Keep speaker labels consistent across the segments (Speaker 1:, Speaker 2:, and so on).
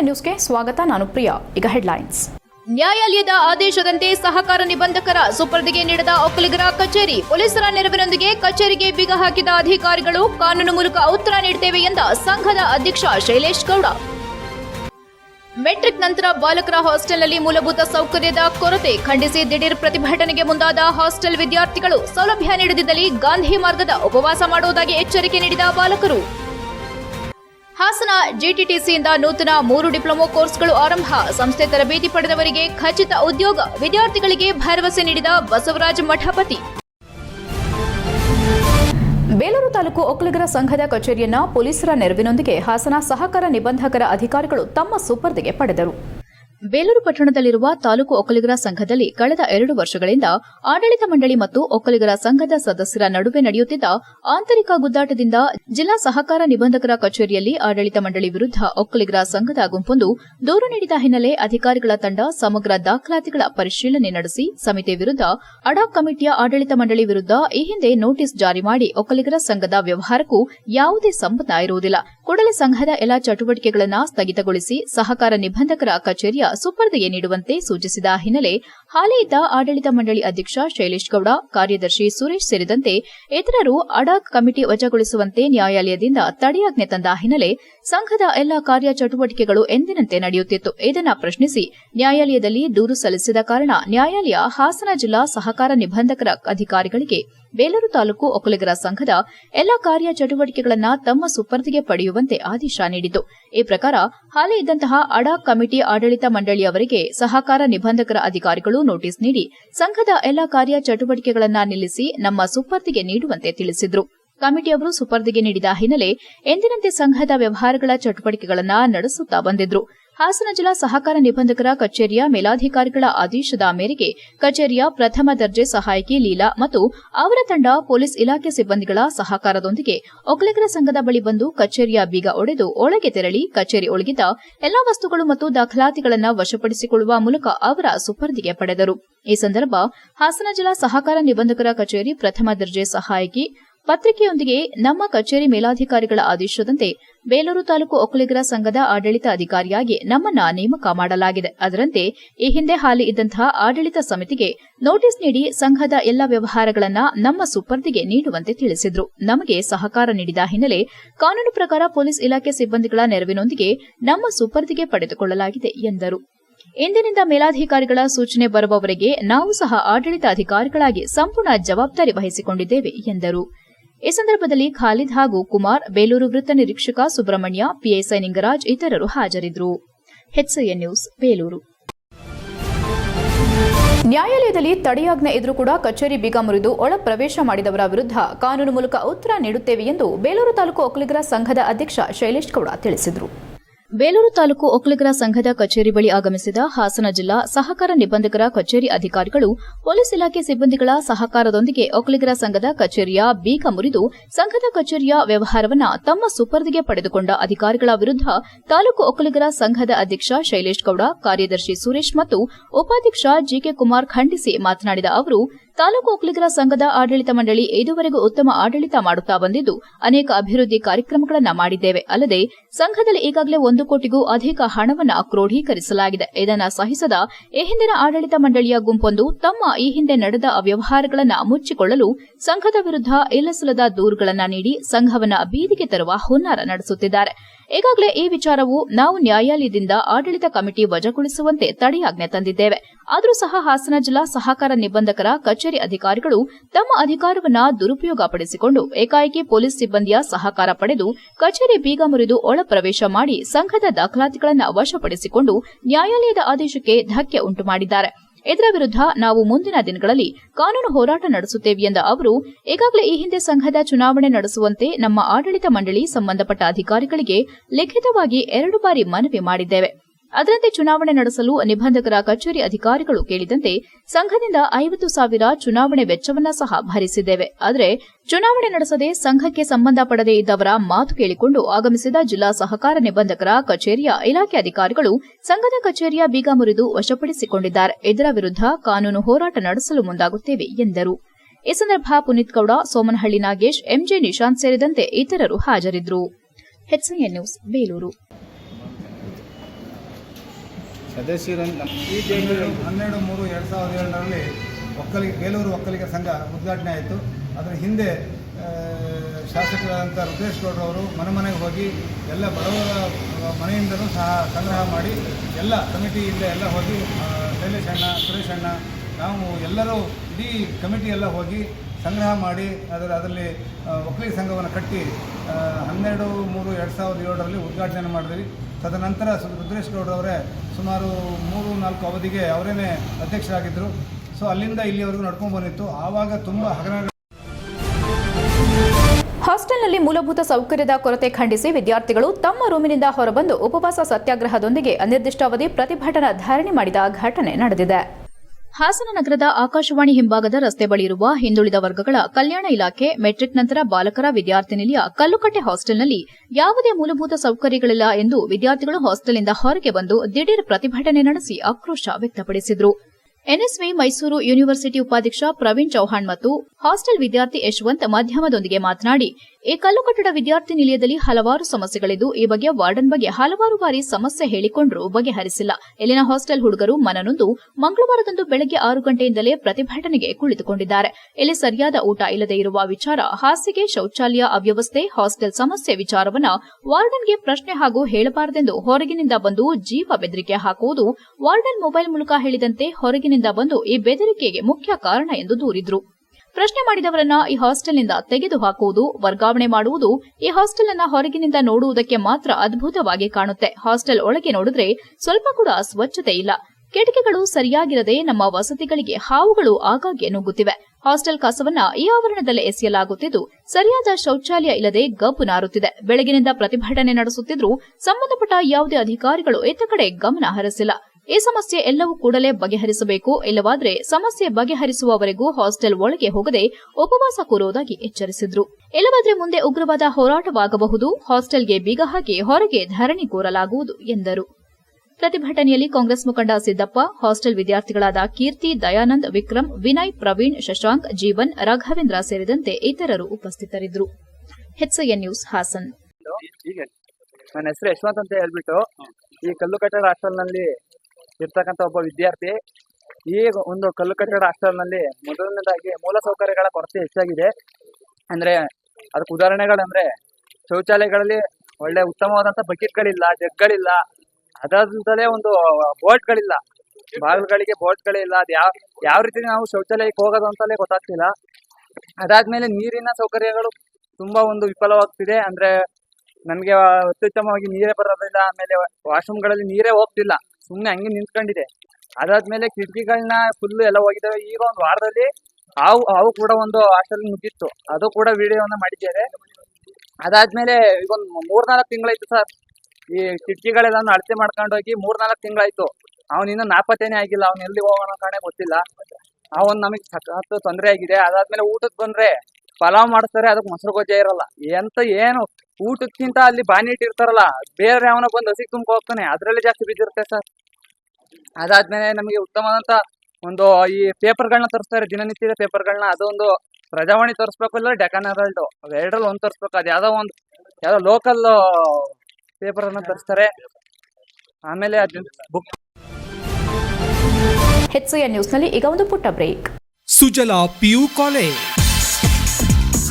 Speaker 1: N ನ್ಯೂಸ್ಗೆ ಸ್ವಾಗತ, ನಾನು ಪ್ರಿಯಾ. ಈಗ ಹೆಡ್ಲೈನ್ಸ್.
Speaker 2: ನ್ಯಾಯಾಲಯದ ಆದೇಶದಂತೆ ಸಹಕಾರ ನಿಬಂಧಕರ ಸುಪರ್ದಿಗೆ ನೀಡದ ಒಕ್ಕಲಿಗರ ಕಚೇರಿ, ಪೊಲೀಸರ ನೆರವಿನೊಂದಿಗೆ ಕಚೇರಿಗೆ ಬಿಗ ಹಾಕಿದ ಅಧಿಕಾರಿಗಳು ಕಾನೂನು ಮೂಲಕ ಉತ್ತರ ನೀಡುತ್ತೇವೆ ಎಂದ ಸಂಘದ ಅಧ್ಯಕ್ಷ ಶೈಲೇಶ್ ಗೌಡ. ಮೆಟ್ರಿಕ್ ನಂತರ ಬಾಲಕರ ಹಾಸ್ಟೆಲ್ನಲ್ಲಿ ಮೂಲಭೂತ ಸೌಕರ್ಯದ ಕೊರತೆ ಖಂಡಿಸಿ ದಿಢೀರ್ ಪ್ರತಿಭಟನೆಗೆ ಮುಂದಾದ ಹಾಸ್ಟೆಲ್ ವಿದ್ಯಾರ್ಥಿಗಳು ಸೌಲಭ್ಯ ನೀಡದಿದ್ದಲ್ಲಿ ಗಾಂಧಿ ಮಾರ್ಗದ ಉಪವಾಸ ಮಾಡುವುದಾಗಿ ಎಚ್ಚರಿಕೆ ನೀಡಿದ ಬಾಲಕರು. ಹಾಸನ ಜಿಟಿಟಿಸಿಯಿಂದ ನೂತನ ಮೂರು ಡಿಪ್ಲೊಮೊ ಕೋರ್ಸ್ಗಳು ಆರಂಭ. ಸಂಸ್ಥೆ ತರಬೇತಿ ಪಡೆದವರಿಗೆ ಖಚಿತ ಉದ್ಯೋಗ. ವಿದ್ಯಾರ್ಥಿಗಳಿಗೆ ಭರವಸೆ ನೀಡಿದ ಬಸವರಾಜ ಮಠಪತಿ.
Speaker 1: ಬೇಲೂರು ತಾಲೂಕು ಒಕ್ಕಲಿಗರ ಸಂಘದ ಕಚೇರಿಯನ್ನ ಪೊಲೀಸರ ನೆರವಿನೊಂದಿಗೆ ಹಾಸನ ಸಹಕಾರ ನಿಬಂಧಕರ ಅಧಿಕಾರಿಗಳು ತಮ್ಮ ಸುಪರ್ದಿಗೆ ಪಡೆದರು.
Speaker 2: ಬೇಲೂರು ಪಟ್ಟಣದಲ್ಲಿರುವ ತಾಲೂಕು ಒಕ್ಕಲಿಗರ ಸಂಘದಲ್ಲಿ ಕಳೆದ ಎರಡು ವರ್ಷಗಳಿಂದ ಆಡಳಿತ ಮಂಡಳಿ ಮತ್ತು ಒಕ್ಕಲಿಗರ ಸಂಘದ ಸದಸ್ಯರ ನಡುವೆ ನಡೆಯುತ್ತಿದ್ದ ಆಂತರಿಕ ಗುದ್ದಾಟದಿಂದ ಜಿಲ್ಲಾ ಸಹಕಾರ ನಿಬಂಧಕರ ಕಚೇರಿಯಲ್ಲಿ ಆಡಳಿತ ಮಂಡಳಿ ವಿರುದ್ಧ ಒಕ್ಕಲಿಗರ ಸಂಘದ ಗುಂಪೊಂದು ದೂರು ನೀಡಿದ ಹಿನ್ನೆಲೆ ಅಧಿಕಾರಿಗಳ ತಂಡ ಸಮಗ್ರ ದಾಖಲಾತಿಗಳ ಪರಿಶೀಲನೆ ನಡೆಸಿ ಸಮಿತಿ ವಿರುದ್ಧ ಅಡಾಕ್ ಕಮಿಟಿಯ ಆಡಳಿತ ಮಂಡಳಿ ವಿರುದ್ಧ ಈ ಹಿಂದೆ ನೋಟಿಸ್ ಜಾರಿ ಮಾಡಿ ಒಕ್ಕಲಿಗರ ಸಂಘದ ವ್ಯವಹಾರಕ್ಕೂ ಯಾವುದೇ ಸಂಬಂಧ ಇರುವುದಿಲ್ಲ. ಕೂಡಲೇ ಸಂಘದ ಎಲ್ಲಾ ಚಟುವಟಿಕೆಗಳನ್ನು ಸ್ಥಗಿತಗೊಳಿಸಿ ಸಹಕಾರ ನಿಬಂಧಕರ ಕಚೇರಿಯ ಸುಪರ್ದಿಗೆ ನೀಡುವಂತೆ ಸೂಚಿಸಿದ ಹಿನ್ನೆಲೆ ಹಾಲಿ ಇದ್ದ ಆಡಳಿತ ಮಂಡಳಿ ಅಧ್ಯಕ್ಷ ಶೈಲೇಶ್ ಗೌಡ, ಕಾರ್ಯದರ್ಶಿ ಸುರೇಶ್ ಸೇರಿದಂತೆ ಇತರರು ಅಡಾಕ್ ಕಮಿಟಿ ವಜಾಗೊಳಿಸುವಂತೆ ನ್ಯಾಯಾಲಯದಿಂದ ತಡೆಯಾಜ್ಞೆ ತಂದ ಹಿನ್ನೆಲೆ ಸಂಘದ ಎಲ್ಲಾ ಕಾರ್ಯ ಚಟುವಟಿಕೆಗಳು ಎಂದಿನಂತೆ ನಡೆಯುತ್ತಿತ್ತು. ಇದನ್ನು ಪ್ರಶ್ನಿಸಿ ನ್ಯಾಯಾಲಯದಲ್ಲಿ ದೂರು ಸಲ್ಲಿಸಿದ ಕಾರಣ ನ್ಯಾಯಾಲಯ ಹಾಸನ ಜಿಲ್ಲಾ ಸಹಕಾರ ನಿಬಂಧಕರ ಅಧಿಕಾರಿಗಳಿಗೆ ಬೇಲೂರು ತಾಲೂಕು ಒಕ್ಕಲಿಗರ ಸಂಘದ ಎಲ್ಲಾ ಕಾರ್ಯ ಚಟುವಟಿಕೆಗಳನ್ನು ತಮ್ಮ ಸುಪರ್ದಿಗೆ ಪಡೆಯುವಂತೆ ಆದೇಶ ನೀಡಿತು ಈ ಪ್ರಕಾರ ಹಾಲಿ ಇದ್ದಂತಹ ಅಡಾ ಕಮಿಟಿ ಆಡಳಿತ ಮಂಡಳಿಯವರಿಗೆ ಸಹಕಾರ ನಿಬಂಧಕರ ಅಧಿಕಾರಿಗಳು ನೋಟಿಸ್ ನೀಡಿ ಸಂಘದ ಎಲ್ಲಾ ಕಾರ್ಯ ಚಟುವಟಿಕೆಗಳನ್ನು ನಿಲ್ಲಿಸಿ ನಮ್ಮ ಸುಪರ್ದಿಗೆ ನೀಡುವಂತೆ ತಿಳಿಸಿದ್ರು. ಕಮಿಟಿಯವರು ಸುಪರ್ದಿಗೆ ನೀಡಿದ ಹಿನ್ನೆಲೆ ಎಂದಿನಂತೆ ಸಂಘದ ವ್ಯವಹಾರಗಳ ಚಟುವಟಿಕೆಗಳನ್ನು ನಡೆಸುತ್ತಾ ಬಂದಿದ್ರು. ಹಾಸನ ಜಿಲ್ಲಾ ಸಹಕಾರ ನಿಬಂಧಕರ ಕಚೇರಿಯ ಮೇಲಾಧಿಕಾರಿಗಳ ಆದೇಶದ ಮೇರೆಗೆ ಕಚೇರಿಯ ಪ್ರಥಮ ದರ್ಜೆ ಸಹಾಯಕಿ ಲೀಲಾ ಮತ್ತು ಅವರ ತಂಡ ಪೊಲೀಸ್ ಇಲಾಖೆ ಸಿಬ್ಬಂದಿಗಳ ಸಹಕಾರದೊಂದಿಗೆ ಒಕ್ಕಲಿಗರ ಸಂಘದ ಬಳಿ ಬಂದು ಕಚೇರಿಯ ಬೀಗ ಒಡೆದು ಒಳಗೆ ತೆರಳಿ ಕಚೇರಿ ಒಳಗಿದ್ದ ಎಲ್ಲಾ ವಸ್ತುಗಳು ಮತ್ತು ದಾಖಲಾತಿಗಳನ್ನು ವಶಪಡಿಸಿಕೊಳ್ಳುವ ಮೂಲಕ ಅವರ ಸುಪರ್ದಿಗೆ ಪಡೆದರು. ಈ ಸಂದರ್ಭ ಹಾಸನ ಜಿಲ್ಲಾ ಸಹಕಾರ ನಿಬಂಧಕರ ಕಚೇರಿ ಪ್ರಥಮ ದರ್ಜೆ ಸಹಾಯಕಿ ಪತ್ರಿಕೆಯೊಂದಿಗೆ ನಮ್ಮ ಕಚೇರಿ ಮೇಲಾಧಿಕಾರಿಗಳ ಆದೇಶದಂತೆ ಬೇಲೂರು ತಾಲೂಕು ಒಕ್ಕಲಿಗರ ಸಂಘದ ಆಡಳಿತ ಅಧಿಕಾರಿಯಾಗಿ ನಮ್ಮನ್ನ ನೇಮಕ ಮಾಡಲಾಗಿದೆ. ಅದರಂತೆ ಈ ಹಿಂದೆ ಹಾಲಿ ಇದ್ದಂತಹ ಆಡಳಿತ ಸಮಿತಿಗೆ ನೋಟಿಸ್ ನೀಡಿ ಸಂಘದ ಎಲ್ಲ ವ್ಯವಹಾರಗಳನ್ನ ನಮ್ಮ ಸುಪರ್ದಿಗೆ ನೀಡುವಂತೆ ತಿಳಿಸಿದ್ರು. ನಮಗೆ ಸಹಕಾರ ನೀಡಿದ ಹಿನ್ನೆಲೆ ಕಾನೂನು ಪ್ರಕಾರ ಪೊಲೀಸ್ ಇಲಾಖೆ ಸಿಬ್ಬಂದಿಗಳ ನೆರವಿನೊಂದಿಗೆ ನಮ್ಮ ಸುಪರ್ದಿಗೆ ಪಡೆದುಕೊಳ್ಳಲಾಗಿದೆ ಎಂದರು. ಇಂದಿನಿಂದ ಮೇಲಾಧಿಕಾರಿಗಳ ಸೂಚನೆ ಬರುವವರೆಗೆ ನಾವು ಸಹ ಆಡಳಿತ ಅಧಿಕಾರಿಗಳಾಗಿ ಸಂಪೂರ್ಣ ಜವಾಬ್ದಾರಿ ವಹಿಸಿಕೊಂಡಿದ್ದೇವೆ ಎಂದರು. ಈ ಸಂದರ್ಭದಲ್ಲಿ ಖಾಲಿದ್ ಹಾಗೂ ಕುಮಾರ್ ಬೇಲೂರು ವೃತ್ತ ನಿರೀಕ್ಷಕ ಸುಬ್ರಹ್ಮಣ್ಯ ಪಿಎಸ್ಐ ನಿಂಗರಾಜ್ ಇತರರು ಹಾಜರಿದ್ದರು. ನ್ಯೂಸ್, ಬೇಲೂರು.
Speaker 1: ನ್ಯಾಯಾಲಯದಲ್ಲಿ ತಡೆಯಾಜ್ಞೆ ಎದುರು ಕೂಡ ಕಚೇರಿ ಬೀಗ ಮುರಿದು ಒಳ ಪ್ರವೇಶ ಮಾಡಿದವರ ವಿರುದ್ಧ ಕಾನೂನು ಮೂಲಕ ಉತ್ತರ ನೀಡುತ್ತೇವೆ ಎಂದು ಬೇಲೂರು ತಾಲೂಕು ಒಕ್ಕಲಿಗರ ಸಂಘದ ಅಧ್ಯಕ್ಷ ಶೈಲೇಶ್ ಗೌಡ ತಿಳಿಸಿದರು.
Speaker 2: ಬೇಲೂರು ತಾಲೂಕು ಒಕ್ಕಲಿಗರ ಸಂಘದ ಕಚೇರಿ ಬಳಿ ಆಗಮಿಸಿದ ಹಾಸನ ಜಿಲ್ಲಾ ಸಹಕಾರ ನಿಬಂಧಕರ ಕಚೇರಿ ಅಧಿಕಾರಿಗಳು ಪೊಲೀಸ್ ಇಲಾಖೆ ಸಿಬ್ಬಂದಿಗಳ ಸಹಕಾರದೊಂದಿಗೆ ಒಕ್ಕಲಿಗರ ಸಂಘದ ಕಚೇರಿಯ ಬೀಗ ಮುರಿದು ಸಂಘದ ಕಚೇರಿಯ ವ್ಯವಹಾರವನ್ನು ತಮ್ಮ ಸುಪರ್ದಿಗೆ ಪಡೆದುಕೊಂಡ ಅಧಿಕಾರಿಗಳ ವಿರುದ್ಧ ತಾಲೂಕು ಒಕ್ಕಲಿಗರ ಸಂಘದ ಅಧ್ಯಕ್ಷ ಶೈಲೇಶ್ ಗೌಡ, ಕಾರ್ಯದರ್ಶಿ ಸುರೇಶ್ ಮತ್ತು ಉಪಾಧ್ಯಕ್ಷ ಜಿಕೆ ಕುಮಾರ್ ಖಂಡಿಸಿ ಮಾತನಾಡಿದ ಅವರು ತಾಲೂಕು ಒಕ್ಕಲಿಗರ ಸಂಘದ ಆಡಳಿತ ಮಂಡಳಿ ಇದುವರೆಗೂ ಉತ್ತಮ ಆಡಳಿತ ಮಾಡುತ್ತಾ ಬಂದಿದ್ದು, ಅನೇಕ ಅಭಿವೃದ್ಧಿ ಕಾರ್ಯಕ್ರಮಗಳನ್ನು ಮಾಡಿದ್ದೇವೆ. ಅಲ್ಲದೆ, ಸಂಘದಲ್ಲಿ ಈಗಾಗಲೇ ಒಂದು ಕೋಟಿಗೂ ಅಧಿಕ ಹಣವನ್ನು ಕ್ರೋಢೀಕರಿಸಲಾಗಿದೆ. ಇದನ್ನು ಸಹಿಸದ ಈ ಹಿಂದಿನ ಆಡಳಿತ ಮಂಡಳಿಯ ಗುಂಪೊಂದು ತಮ್ಮ ಈ ಹಿಂದೆ ನಡೆದ ಅವ್ಯವಹಾರಗಳನ್ನು ಮುಚ್ಚಿಕೊಳ್ಳಲು ಸಂಘದ ವಿರುದ್ಧ ಇಲ್ಲಸಲ್ಲದ ದೂರುಗಳನ್ನು ನೀಡಿ ಸಂಘವನ್ನ ಬೀದಿಗೆ ತರುವ ಹುನ್ನಾರ ನಡೆಸುತ್ತಿದ್ದಾರೆ. ಈಗಾಗಲೇ ಈ ವಿಚಾರವು ನಾವು ನ್ಯಾಯಾಲಯದಿಂದ ಆಡಳಿತ ಕಮಿಟಿ ವಜಾಗೊಳಿಸುವಂತೆ ತಡೆಯಾಜ್ಞೆ ತಂದಿದ್ದೇವೆ. ಆದರೂ ಸಹ ಹಾಸನ ಜಿಲ್ಲಾ ಸಹಕಾರ ನಿಬಂಧಕರ ಕಚೇರಿ ಅಧಿಕಾರಿಗಳು ತಮ್ಮ ಅಧಿಕಾರವನ್ನ ದುರುಪಯೋಗಪಡಿಸಿಕೊಂಡು ಏಕಾಏಕಿ ಪೊಲೀಸ್ ಸಿಬ್ಬಂದಿಯ ಸಹಕಾರ ಪಡೆದು ಕಚೇರಿ ಬೀಗ ಮುರಿದು ಒಳಪ್ರವೇಶ ಮಾಡಿ ಸಂಘದ ದಾಖಲಾತಿಗಳನ್ನು ವಶಪಡಿಸಿಕೊಂಡು ನ್ಯಾಯಾಲಯದ ಆದೇಶಕ್ಕೆ ಧಕ್ಕೆ ಉಂಟು ಮಾಡಿದ್ದಾರೆ. ಇದರ ವಿರುದ್ಧ ನಾವು ಮುಂದಿನ ದಿನಗಳಲ್ಲಿ ಕಾನೂನು ಹೋರಾಟ ನಡೆಸುತ್ತೇವೆ ಎಂದ ಅವರು, ಈಗಾಗಲೇ ಈ ಹಿಂದೆ ಸಂಘದ ಚುನಾವಣೆ ನಡೆಸುವಂತೆ ನಮ್ಮ ಆಡಳಿತ ಮಂಡಳಿ ಸಂಬಂಧಪಟ್ಟ ಅಧಿಕಾರಿಗಳಿಗೆ ಲಿಖಿತವಾಗಿ ಎರಡು ಬಾರಿ ಮನವಿ ಮಾಡಿದ್ದೇವೆ. ಅದರಂತೆ ಚುನಾವಣೆ ನಡೆಸಲು ನಿಬಂಧಕರ ಕಚೇರಿ ಅಧಿಕಾರಿಗಳು ಕೇಳಿದಂತೆ ಸಂಘದಿಂದ ಐವತ್ತು ಸಾವಿರ ಚುನಾವಣೆ ವೆಚ್ಚವನ್ನ ಸಹ ಭರಿಸಿದ್ದೇವೆ. ಆದರೆ ಚುನಾವಣೆ ನಡೆಸದೆ ಸಂಘಕ್ಕೆ ಸಂಬಂಧಪಡದೇ ಇದ್ದವರ ಮಾತು ಕೇಳಿಕೊಂಡು ಆಗಮಿಸಿದ ಜಿಲ್ಲಾ ಸಹಕಾರ ನಿಬಂಧಕರ ಕಚೇರಿಯ ಇಲಾಖೆ ಅಧಿಕಾರಿಗಳು ಸಂಘದ ಕಚೇರಿಯ ಬೀಗ ಮುರಿದು ವಶಪಡಿಸಿಕೊಂಡಿದ್ದಾರೆ. ಇದರ ವಿರುದ್ಧ ಕಾನೂನು ಹೋರಾಟ ನಡೆಸಲು ಮುಂದಾಗುತ್ತೇವೆ ಎಂದರು. ಈ ಸಂದರ್ಭ ಪುನೀತ್ ಗೌಡ, ಸೋಮನಹಳ್ಳಿ ನಾಗೇಶ್, ಎಂಜೆ ನಿಶಾಂತ್ ಸೇರಿದಂತೆ ಇತರರು ಹಾಜರಿದ್ದರು.
Speaker 3: ಸದಸ್ಯರು ಅಂತ ನಮ್ಮ ಈ
Speaker 4: ಹನ್ನೆರಡು, ಮೂರು, ಎರಡು ಸಾವಿರದ ಏಳರಲ್ಲಿ ಒಕ್ಕಲಿಗ, ಬೇಲೂರು ಒಕ್ಕಲಿಗ ಸಂಘ ಉದ್ಘಾಟನೆ ಆಯಿತು. ಅದರ ಹಿಂದೆ ಶಾಸಕರಾದಂಥ ರುದ್ರೇಶ್ ಗೌಡ್ರವರು ಮನೆ ಮನೆಗೆ ಹೋಗಿ ಎಲ್ಲ ಬಡವರ ಮನೆಯಿಂದಲೂ ಸಹ ಸಂಗ್ರಹ ಮಾಡಿ ಎಲ್ಲ ಕಮಿಟಿಯಿಂದ ಎಲ್ಲ ಹೋಗಿ ಶೈಲೇಶ್ ಅಣ್ಣ, ಸುರೇಶ್ ಅಣ್ಣ, ನಾವು ಎಲ್ಲರೂ ಇಡೀ ಕಮಿಟಿ ಎಲ್ಲ ಹೋಗಿ ಸಂಗ್ರಹ ಮಾಡಿ ಅದರ, ಅದರಲ್ಲಿ ಒಕ್ಕಲಿಗ ಸಂಘವನ್ನು ಕಟ್ಟಿ ಹನ್ನೆರಡು, ಮೂರು, ಎರಡು ಸಾವಿರದ ಏಳರಲ್ಲಿ ಉದ್ಘಾಟನೆ ಮಾಡಿದ್ವಿ. ತದನಂತರ ರುದ್ರೇಶ್ ಗೌಡ್ರವರೇ ಸುಮಾರು ಮೂರು, ನಾಲ್ಕು ಅವಧಿಗೆ ಅವರೇನೆ ಅಧ್ಯಕ್ಷರಾಗಿದ್ದರು. ಸೊ ಅಲ್ಲಿಂದ ಇಲ್ಲಿವರೆಗೂ ನಡ್ಕೊಂಡು ಬಂದಿತ್ತು. ಆವಾಗ ತುಂಬ ಹಗರಣ
Speaker 1: ಹಾಸ್ಟೆಲ್ನಲ್ಲಿ ಮೂಲಭೂತ ಸೌಕರ್ಯದ ಕೊರತೆ ಖಂಡಿಸಿ ವಿದ್ಯಾರ್ಥಿಗಳು ತಮ್ಮ ರೂಮಿನಿಂದ ಹೊರಬಂದು ಉಪವಾಸ ಸತ್ಯಾಗ್ರಹದೊಂದಿಗೆ ಅನಿರ್ದಿಷ್ಟಾವಧಿ ಪ್ರತಿಭಟನಾ ಧಾರಣೆ ಮಾಡಿದ ಘಟನೆ ನಡೆದಿದೆ.
Speaker 2: ಹಾಸನ ನಗರದ ಆಕಾಶವಾಣಿ ಹಿಂಭಾಗದ ರಸ್ತೆ ಬಳಿ ಇರುವ ಹಿಂದುಳಿದ ವರ್ಗಗಳ ಕಲ್ಯಾಣ ಇಲಾಖೆ ಮೆಟ್ರಿಕ್ ನಂತರ ಬಾಲಕರ ವಿದ್ಯಾರ್ಥಿ ನಿಲಯ ಕಲ್ಲುಕಟ್ಟೆ ಹಾಸ್ಟೆಲ್ನಲ್ಲಿ ಯಾವುದೇ ಮೂಲಭೂತ ಸೌಕರ್ಯಗಳಿಲ್ಲ ಎಂದು ವಿದ್ಯಾರ್ಥಿಗಳು ಹಾಸ್ಟೆಲ್ನಿಂದ ಹೊರಗೆ ಬಂದು ದಿಢೀರ್ ಪ್ರತಿಭಟನೆ ನಡೆಸಿ ಆಕ್ರೋಶ ವ್ಯಕ್ತಪಡಿಸಿದರು. ಎನ್ಎಸ್ವಿ ಮೈಸೂರು ಯೂನಿವರ್ಸಿಟಿ ಉಪಾಧ್ಯಕ್ಷ ಪ್ರವೀಣ್ ಚೌಹಾಣ್ ಮತ್ತು ಹಾಸ್ಟೆಲ್ ವಿದ್ಯಾರ್ಥಿ ಯಶವಂತ್ ಮಾಧ್ಯಮದೊಂದಿಗೆ ಮಾತನಾಡಿ, ಈ ಕಲ್ಲು ಕಟ್ಟಡ ವಿದ್ಯಾರ್ಥಿ ನಿಲಯದಲ್ಲಿ ಹಲವಾರು ಸಮಸ್ಯೆಗಳಿದ್ದು, ಈ ಬಗ್ಗೆ ವಾರ್ಡನ್ ಬಗ್ಗೆ ಹಲವಾರು ಬಾರಿ ಸಮಸ್ಯೆ ಹೇಳಿಕೊಂಡರೂ ಬಗೆಹರಿಸಿಲ್ಲ. ಇಲ್ಲಿನ ಹಾಸ್ಟೆಲ್ ಹುಡುಗರು ಮನನೊಂದು ಮಂಗಳವಾರದಂದು ಬೆಳಗ್ಗೆ ಆರು ಗಂಟೆಯಿಂದಲೇ ಪ್ರತಿಭಟನೆಗೆ ಕುಳಿತುಕೊಂಡಿದ್ದಾರೆ. ಇಲ್ಲಿ ಸರಿಯಾದ ಊಟ ಇಲ್ಲದೆ ಇರುವ ವಿಚಾರ, ಹಾಸಿಗೆ, ಶೌಚಾಲಯ ಅವ್ಯವಸ್ಥೆ, ಹಾಸ್ಟೆಲ್ ಸಮಸ್ಯೆ ವಿಚಾರವನ್ನ ವಾರ್ಡನ್ಗೆ ಪ್ರಶ್ನೆ ಹಾಗೂ ಹೇಳಬಾರದೆಂದು ಹೊರಗಿನಿಂದ ಬಂದು ಜೀವ ಬೆದರಿಕೆ ಹಾಕುವುದು ವಾರ್ಡನ್ ಮೊಬೈಲ್ ಮೂಲಕ ಹೇಳಿದಂತೆ ಹೊರಗಿನಿಂದ ಬಂದು ಈ ಬೆದರಿಕೆಗೆ ಮುಖ್ಯ ಕಾರಣ ಎಂದು ದೂರಿದ್ರು. ಪ್ರಶ್ನೆ ಮಾಡಿದವರನ್ನ ಈ ಹಾಸ್ಟೆಲ್ನಿಂದ ತೆಗೆದು ಹಾಕುವುದು, ವರ್ಗಾವಣೆ ಮಾಡುವುದು ಈ ಹಾಸ್ಟೆಲ್ ಅನ್ನ ಹೊರಗಿನಿಂದ ನೋಡುವುದಕ್ಕೆ ಮಾತ್ರ ಅದ್ಭುತವಾಗಿ ಕಾಣುತ್ತೆ. ಹಾಸ್ಟೆಲ್ ಒಳಗೆ ನೋಡಿದ್ರೆ ಸ್ವಲ್ಪ ಕೂಡ ಸ್ವಚ್ಛತೆ ಇಲ್ಲ. ಕಿಟಕಿಗಳು ಸರಿಯಾಗಿರದೆ ನಮ್ಮ ವಸತಿಗಳಿಗೆ ಹಾವುಗಳು ಆಗಾಗ್ಗೆ ನುಗ್ಗುತ್ತಿವೆ. ಹಾಸ್ಟೆಲ್ ಕಸವನ್ನ ಈ ಆವರಣದಲ್ಲೇ ಎಸೆಯಲಾಗುತ್ತಿದ್ದು, ಸರಿಯಾದ ಶೌಚಾಲಯ ಇಲ್ಲದೆ ಗಬ್ಬು ನಾರುತ್ತಿದೆ. ಬೆಳಗಿನಿಂದ ಪ್ರತಿಭಟನೆ ನಡೆಸುತ್ತಿದ್ರೂ ಸಂಬಂಧಪಟ್ಟ ಯಾವುದೇ ಅಧಿಕಾರಿಗಳು ಕಡೆ ಗಮನ ಹರಿಸಿಲ್ಲ. ಈ ಸಮಸ್ಯೆ ಎಲ್ಲವೂ ಕೂಡಲೇ ಬಗೆಹರಿಸಬೇಕು, ಇಲ್ಲವಾದರೆ ಸಮಸ್ಯೆ ಬಗೆಹರಿಸುವವರೆಗೂ ಹಾಸ್ಟೆಲ್ ಒಳಗೆ ಹೋಗದೆ ಉಪವಾಸ ಕೂರುವುದಾಗಿ ಎಚ್ಚರಿಸಿದ್ರು. ಇಲ್ಲವಾದರೆ ಮುಂದೆ ಉಗ್ರವಾದ ಹೋರಾಟವಾಗಬಹುದು, ಹಾಸ್ಟೆಲ್ಗೆ ಬೀಗ ಹಾಕಿ ಹೊರಗೆ ಧರಣಿ ಕೋರಲಾಗುವುದು ಎಂದರು. ಪ್ರತಿಭಟನೆಯಲ್ಲಿ ಕಾಂಗ್ರೆಸ್ ಮುಖಂಡ ಸಿದ್ದಪ್ಪ, ಹಾಸ್ಟೆಲ್ ವಿದ್ಯಾರ್ಥಿಗಳಾದ ಕೀರ್ತಿ, ದಯಾನಂದ್, ವಿಕ್ರಮ್, ವಿನಯ್, ಪ್ರವೀಣ್, ಶಶಾಂಕ್, ಜೀವನ್, ರಾಘವೇಂದ್ರ ಸೇರಿದಂತೆ ಇತರರು ಉಪಸ್ಥಿತರಿದ್ದರು. ನ್ಯೂಸ್, ಹಾಸನ್.
Speaker 3: ನನ್ನ ಹೆಸರು ಯಶವಂತ್ ಅಂತ ಹೇಳ್ಬಿಟ್ಟು ಈ ಕಲ್ಲುಕಟ್ಟೆ ಹಾಸ್ಟೆಲ್ನಲ್ಲಿ ಇರ್ತಕ್ಕಂಥ ಒಬ್ಬ ವಿದ್ಯಾರ್ಥಿ ಈ ಒಂದು ಕಲ್ಲು ಕಟ್ಟಡ ಹಾಸ್ಟೆಲ್ನಲ್ಲಿ ಮೊದಲನೇದಾಗಿ ಮೂಲ ಸೌಕರ್ಯಗಳ ಕೊರತೆ ಹೆಚ್ಚಾಗಿದೆ. ಅಂದ್ರೆ ಅದಕ್ಕೆ ಉದಾಹರಣೆಗಳಂದ್ರೆ ಶೌಚಾಲಯಗಳಲ್ಲಿ ಒಳ್ಳೆ ಉತ್ತಮವಾದಂಥ ಬಕೆಟ್ಗಳಿಲ್ಲ, ಜಗ್ಗಳಿಲ್ಲ, ಅದಾದಂತಲೇ ಒಂದು ಬೋಟ್ಗಳಿಲ್ಲ. ಬಾಗಿಲುಗಳಿಗೆ ಬೋಟ್ಗಳಿಲ್ಲ ಅದು ಯಾವ ಯಾವ ರೀತಿ ನಾವು ಶೌಚಾಲಯಕ್ಕೆ ಹೋಗೋದು ಅಂತಲೇ ಗೊತ್ತಾಗ್ತಿಲ್ಲ. ಅದಾದ್ಮೇಲೆ ನೀರಿನ ಸೌಕರ್ಯಗಳು ತುಂಬಾ ಒಂದು ವಿಫಲವಾಗ್ತಿದೆ. ಅಂದ್ರೆ ನಮಗೆ ಅತ್ಯುತ್ತಮವಾಗಿ ನೀರೇ ಬರೋದಿಲ್ಲ, ಆಮೇಲೆ ವಾಶ್ರೂಮ್ಗಳಲ್ಲಿ ನೀರೇ ಹೋಗ್ತಿಲ್ಲ. ಸುಮ್ನೆ ಹಂಗೆ ನಿಂತ್ಕೊಂಡಿದೆ. ಅದಾದ್ಮೇಲೆ ಕಿಟಕಿಗಳನ್ನ ಫುಲ್ ಎಲ್ಲ ಹೋಗಿದ್ದಾವೆ ಈಗ ಒಂದು ವಾರದಲ್ಲಿ ಹಾವು ಹಾವು ಕೂಡ ಒಂದು ಹಾಸ್ಟೆಲ್ ಮುಗಿತ್ತು ಅದು ಕೂಡ ವಿಡಿಯೋನ ಮಾಡಿದ್ದೇವೆ. ಅದಾದ್ಮೇಲೆ ಈಗ ಒಂದು ಮೂರ್ನಾಲ್ಕು ತಿಂಗಳಾಯ್ತು ಸರ್ ಈ ಕಿಟಕಿಗಳೆಲ್ಲ ಅಳತೆ ಮಾಡ್ಕೊಂಡು ಹೋಗಿ ಮೂರ್ನಾಲ್ಕು ತಿಂಗಳಾಯ್ತು. ಅವನಿನ್ನೂ ನಾಪತ್ತೇನೆ ಆಗಿಲ್ಲ. ಅವ್ನು ಎಲ್ಲಿ ಹೋಗೋಣ ಕಾಣೆ ಗೊತ್ತಿಲ್ಲ. ಅವನ್ ನಮಗೆ ಸಖತ್ ತೊಂದರೆ ಆಗಿದೆ. ಅದಾದ್ಮೇಲೆ ಊಟಕ್ಕೆ ಬಂದ್ರೆ ಪಲಾವ್ ಮಾಡ್ತಾರೆ. ಅದಕ್ಕೆ ಮೊಸರು ಗೊಜ್ಜೆ ಇರಲ್ಲ. ಎಂತ ಏನು? ಊಟಕ್ಕಿಂತ ಅಲ್ಲಿ ಬಾನಿ ಇಟ್ಟಿರ್ತಾರಲ್ಲ ಬೇರೆ ಅವನ ಬಂದು ಹಸಿ ತುಂಬ ಹೋಗ್ತಾನೆ. ಅದ್ರಲ್ಲಿ ಜಾಸ್ತಿ ಬಿದ್ದಿರುತ್ತೆ ಸರ್ ಅದಾದ್ಮೇಲೆ ನಮಗೆ ಉತ್ತಮವಾದಂತ ಒಂದು ಈ ಪೇಪರ್ಗಳನ್ನ ತರಿಸ್ತಾರೆ ದಿನನಿತ್ಯದ ಪೇಪರ್ಗಳನ್ನ ಅದೊಂದು ಪ್ರಜಾವಾಣಿ ತರಿಸ್ಬೇಕು ಇಲ್ಲ ಡೆಕನ್ ಹೆರಾಲ್ಡ್ ಎರಡರಲ್ಲಿ ಒಂದು ತರಿಸ್ಬೇಕು. ಅದು ಯಾವುದೋ ಒಂದು ಯಾವ್ದೋ ಲೋಕಲ್ ಪೇಪರ್ ಅನ್ನ ತರಿಸ್ತಾರೆ. ಆಮೇಲೆ ಅದು ಬುಕ್
Speaker 1: ಹೆಚ್ಚು ನ್ಯೂಸ್ನಲ್ಲಿ ಈಗ ಒಂದು ಪುಟ್ಟ ಬ್ರೇಕ್.
Speaker 5: Sujala PU college.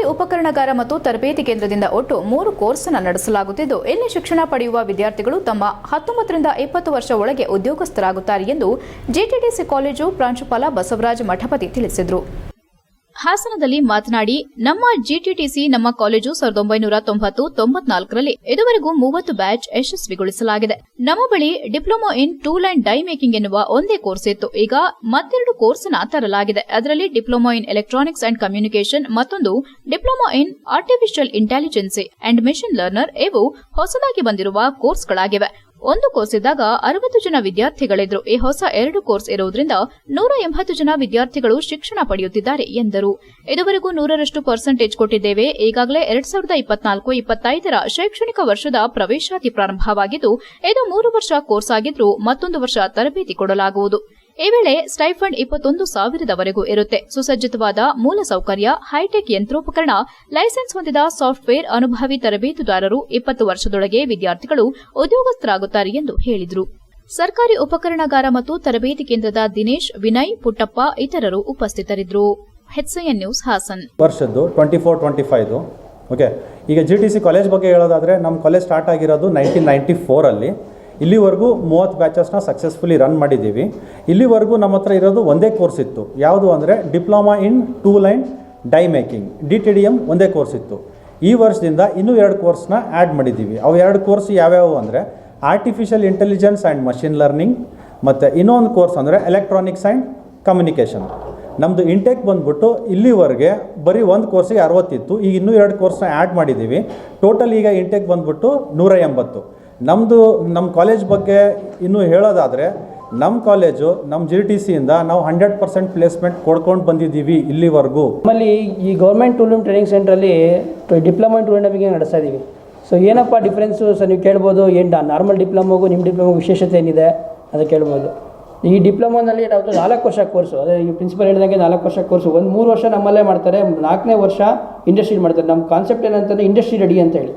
Speaker 1: ಸರ್ಕಾರಿ ಉಪಕರಣಗಾರ ಮತ್ತು ತರಬೇತಿ ಕೇಂದ್ರದಿಂದ ಒಟ್ಟು ಮೂರು ಕೋರ್ಸ್ ಅನ್ನು ನಡೆಸಲಾಗುತ್ತಿದ್ದು, ಇಲ್ಲಿ ಶಿಕ್ಷಣ ಪಡೆಯುವ ವಿದ್ಯಾರ್ಥಿಗಳು ತಮ್ಮ ಹತ್ತೊಂಬತ್ತರಿಂದ ಇಪ್ಪತ್ತು ವರ್ಷ ಒಳಗೆ ಉದ್ಯೋಗಸ್ಥರಾಗುತ್ತಾರೆ ಎಂದು ಜೆಟಿಡಿಸಿ ಕಾಲೇಜು ಪ್ರಾಂಶುಪಾಲ ಬಸವರಾಜ್ ಮಠಪತಿ ತಿಳಿಸಿದರು.
Speaker 2: ಹಾಸನದಲ್ಲಿ ಮಾತನಾಡಿ, ನಮ್ಮ ಜಿಟಿಟಿಸಿ ನಮ್ಮ ಕಾಲೇಜು ಸಾವಿರದ ಒಂಬೈನೂರ ತೊಂಬತ್ತು, ತೊಂಬತ್ನಾಲ್ಕರಲ್ಲಿ ಇದುವರೆಗೂ ಮೂವತ್ತು ಬ್ಯಾಚ್ ಯಶಸ್ವಿಗೊಳಿಸಲಾಗಿದೆ. ನಮ್ಮ ಬಳಿ diploma in tool and die making ಎನ್ನುವ ಒಂದೇ ಕೋರ್ಸ್ ಇತ್ತು. ಈಗ ಮತ್ತೆರಡು ಕೋರ್ಸ್ನ ತರಲಾಗಿದೆ. ಅದರಲ್ಲಿ diploma in electronics and communication, ಮತ್ತೊಂದು diploma in artificial intelligence and machine learner, ಇವು ಹೊಸದಾಗಿ ಬಂದಿರುವ ಕೋರ್ಸ್ಗಳಾಗಿವೆ. ಒಂದು ಕೋರ್ಸ್ ಇದ್ದಾಗ ಅರವತ್ತು ಜನ ವಿದ್ಯಾರ್ಥಿಗಳಿದ್ರು. ಈ ಹೊಸ ಎರಡು ಕೋರ್ಸ್ ಇರುವುದರಿಂದ ನೂರ ಎಂಬತ್ತು ಜನ ವಿದ್ಯಾರ್ಥಿಗಳು ಶಿಕ್ಷಣ ಪಡೆಯುತ್ತಿದ್ದಾರೆ ಎಂದರು. ಇದುವರೆಗೂ ನೂರರಷ್ಟು ಪರ್ಸೆಂಟೇಜ್ ಕೊಟ್ಟಿದ್ದೇವೆ. ಈಗಾಗಲೇ ಎರಡ್ ಸಾವಿರದ ಇಪ್ಪತ್ನಾಲ್ಕು, ಇಪ್ಪತ್ತೈದರ ಶೈಕ್ಷಣಿಕ ವರ್ಷದ ಪ್ರವೇಶಾತಿ ಪ್ರಾರಂಭವಾಗಿದ್ದು, ಇದು ಮೂರು ವರ್ಷ ಕೋರ್ಸ್ ಆಗಿದ್ರೂ ಮತ್ತೊಂದು ವರ್ಷ ತರಬೇತಿ ಕೊಡಲಾಗುವುದು. ಈ ವೇಳೆ ಸ್ಟೈಫಂಡ್ ಇಪ್ಪತ್ತೊಂದು ಸಾವಿರದವರೆಗೂ ಇರುತ್ತೆ. ಸುಸಜ್ಜಿತವಾದ ಮೂಲಸೌಕರ್ಯ ಹೈಟೆಕ್ ಯಂತ್ರೋಪಕರಣ, ಲೈಸೆನ್ಸ್ ಹೊಂದಿದ ಸಾಫ್ಟ್ವೇರ್ ಅನುಭವಿ ತರಬೇತುದಾರರು ಇಪ್ಪತ್ತು ವರ್ಷದೊಳಗೆ ವಿದ್ಯಾರ್ಥಿಗಳು ಉದ್ಯೋಗಸ್ಥರಾಗುತ್ತಾರೆ ಎಂದು ಹೇಳಿದರು. ಸರ್ಕಾರಿ ಉಪಕರಣಗಾರ ಮತ್ತು ತರಬೇತಿ ಕೇಂದ್ರದ ದಿನೇಶ್, ವಿನಯ್, ಪುಟ್ಟಪ್ಪ ಇತರರು ಉಪಸ್ಥಿತರಿದ್ದರು. ನ್ಯೂಸ್ ಹಾಸನ್.
Speaker 6: ವರ್ಷದ್ದು ಟ್ವೆಂಟಿ ಫೋರ್ ಟ್ವೆಂಟಿ ಫೈದು ಓಕೆ ಈಗ ಜಿ ಟಿ ಸಿ ಕಾಲೇಜ್ ಬಗ್ಗೆ ಹೇಳೋದಾದರೆ ನಮ್ಮ ಕಾಲೇಜ್ ಸ್ಟಾರ್ಟ್ ಆಗಿರೋದು ನೈನ್ಟೀನ್ ನೈಂಟಿ ಫೋರಲ್ಲಿ ಇಲ್ಲಿವರೆಗೂ ಮೂವತ್ತು ಬ್ಯಾಚಸ್ನ ಸಕ್ಸಸ್ಫುಲಿ ರನ್ ಮಾಡಿದ್ದೀವಿ. ಇಲ್ಲಿವರೆಗೂ ನಮ್ಮ ಹತ್ರ ಇರೋದು ಒಂದೇ ಕೋರ್ಸ್ ಇತ್ತು. ಯಾವುದು ಅಂದರೆ diploma in two line die making. D T D M ಒಂದೇ ಕೋರ್ಸ್ ಇತ್ತು. ಈ ವರ್ಷದಿಂದ ಇನ್ನೂ ಎರಡು ಕೋರ್ಸ್ನ ಆ್ಯಡ್ ಮಾಡಿದ್ದೀವಿ. ಅವು ಎರಡು ಕೋರ್ಸ್ ಯಾವ್ಯಾವು ಅಂದರೆ artificial intelligence and machine learning ಮತ್ತು ಇನ್ನೊಂದು ಕೋರ್ಸ್ ಅಂದರೆ ಎಲೆಕ್ಟ್ರಾನಿಕ್ಸ್ ಆ್ಯಂಡ್ ಕಮ್ಯುನಿಕೇಷನ್ ನಮ್ಮದು ಇಂಟೇಕ್ ಬಂದ್ಬಿಟ್ಟು ಇಲ್ಲಿವರೆಗೆ ಬರೀ ಒಂದು ಕೋರ್ಸಿಗೆ ಅರವತ್ತಿತ್ತು. ಈಗ ಇನ್ನೂ ಎರಡು ಕೋರ್ಸ್ನ ಆ್ಯಡ್ ಮಾಡಿದ್ದೀವಿ. ಟೋಟಲ್ ಈಗ ಇಂಟೇಕ್ ಬಂದ್ಬಿಟ್ಟು ನೂರ ಎಂಬತ್ತು. ನಮ್ಮದು ನಮ್ಮ ಕಾಲೇಜ್ ಬಗ್ಗೆ ಇನ್ನೂ ಹೇಳೋದಾದರೆ ನಮ್ಮ ಕಾಲೇಜು ನಮ್ಮ ಜಿ ಟಿ ಸಿಯಿಂದ ನಾವು ಹಂಡ್ರೆಡ್ ಪರ್ಸೆಂಟ್ ಪ್ಲೇಸ್ಮೆಂಟ್ ಕೊಡ್ಕೊಂಡು ಬಂದಿದ್ದೀವಿ ಇಲ್ಲಿವರೆಗೂ.
Speaker 7: ನಮ್ಮಲ್ಲಿ ಈ ಗೌರ್ಮೆಂಟ್ ಟೂಲ್ ರೂಮ್ ಟ್ರೈನಿಂಗ್ ಸೆಂಟ್ರಲ್ಲಿ ಡಿಪ್ಲೊಮಾ ಬಗ್ಗೆ ನಡೆಸ್ತಾ ಇದ್ದೀವಿ ಸೊ ಏನಪ್ಪ ಡಿಫ್ರೆನ್ಸು ಸರ್ ನೀವು ಕೇಳ್ಬೋದು, ಏನು ನಾರ್ಮಲ್ ಡಿಪ್ಲೊಮೋಗೂ ನಿಮ್ಮ ಡಿಪ್ಲೊಮೋ ವಿಶೇಷತೆ ಏನಿದೆ ಅದು ಕೇಳ್ಬೋದು. ಈ ಡಿಪ್ಲೊಮೋನಲ್ಲಿ ನಾವು ನಾಲ್ಕು ವರ್ಷ ಕೋರ್ಸು ಅದೇ ಈ ಪ್ರಿನ್ಸಿಪಲ್ ಹೇಳಿದಂಗೆ ನಾಲ್ಕು ವರ್ಷ ಕೋರ್ಸು ಒಂದು ಮೂರು ವರ್ಷ ನಮ್ಮಲ್ಲೇ ಮಾಡ್ತಾರೆ, ನಾಲ್ಕನೇ ವರ್ಷ ಇಂಡಸ್ಟ್ರಿ ಮಾಡ್ತಾರೆ. ನಮ್ಮ ಕಾನ್ಸೆಪ್ಟ್ ಏನಂತಂದರೆ ಇಂಡಸ್ಟ್ರಿ ರೆಡಿ ಅಂತ ಹೇಳಿ.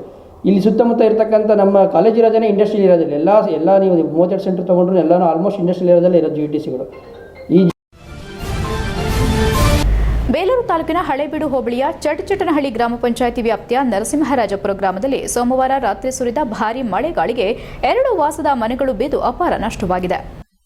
Speaker 7: ಇಲ್ಲಿ ಸುತ್ತಮುತ್ತ ಇರ್ತಕ್ಕಂಥ ನಮ್ಮ ಕಾಲೇಜ್ ಇರೋದೇ ಇಂಡಸ್ಟ್ರಿಯಲ್ ಇರೋದಿಲ್ಲ. ಎಲ್ಲ ಎಲ್ಲ ನೀವು ಮೂವತ್ತೆರಡು ಸೆಂಟರ್ ತೊಗೊಂಡ್ರು ಎಲ್ಲನೂ ಆಲ್ಮೋಸ್ಟ್ ಇಂಡಸ್ಟ್ರಿ ಇರೋದಲ್ಲೇ ಇರೋದು ಜಿ ಟಿ ಸಿಗಳು
Speaker 1: ಬೇಲೂರು ತಾಲೂಕಿನ ಹಳೇಬೀಡು ಹೋಬಳಿಯ ಚಟಚಟನಹಳ್ಳಿ ಗ್ರಾಮ ಪಂಚಾಯಿತಿ ವ್ಯಾಪ್ತಿಯ ನರಸಿಂಹರಾಜಪುರ ಗ್ರಾಮದಲ್ಲಿ ಸೋಮವಾರ ರಾತ್ರಿ ಸುರಿದ ಭಾರೀ ಮಳೆಗಾಳಿಗೆ ಎರಡು ವಾಸದ ಮನೆಗಳು ಬಿದ್ದು ಅಪಾರ ನಷ್ಟವಾಗಿದೆ.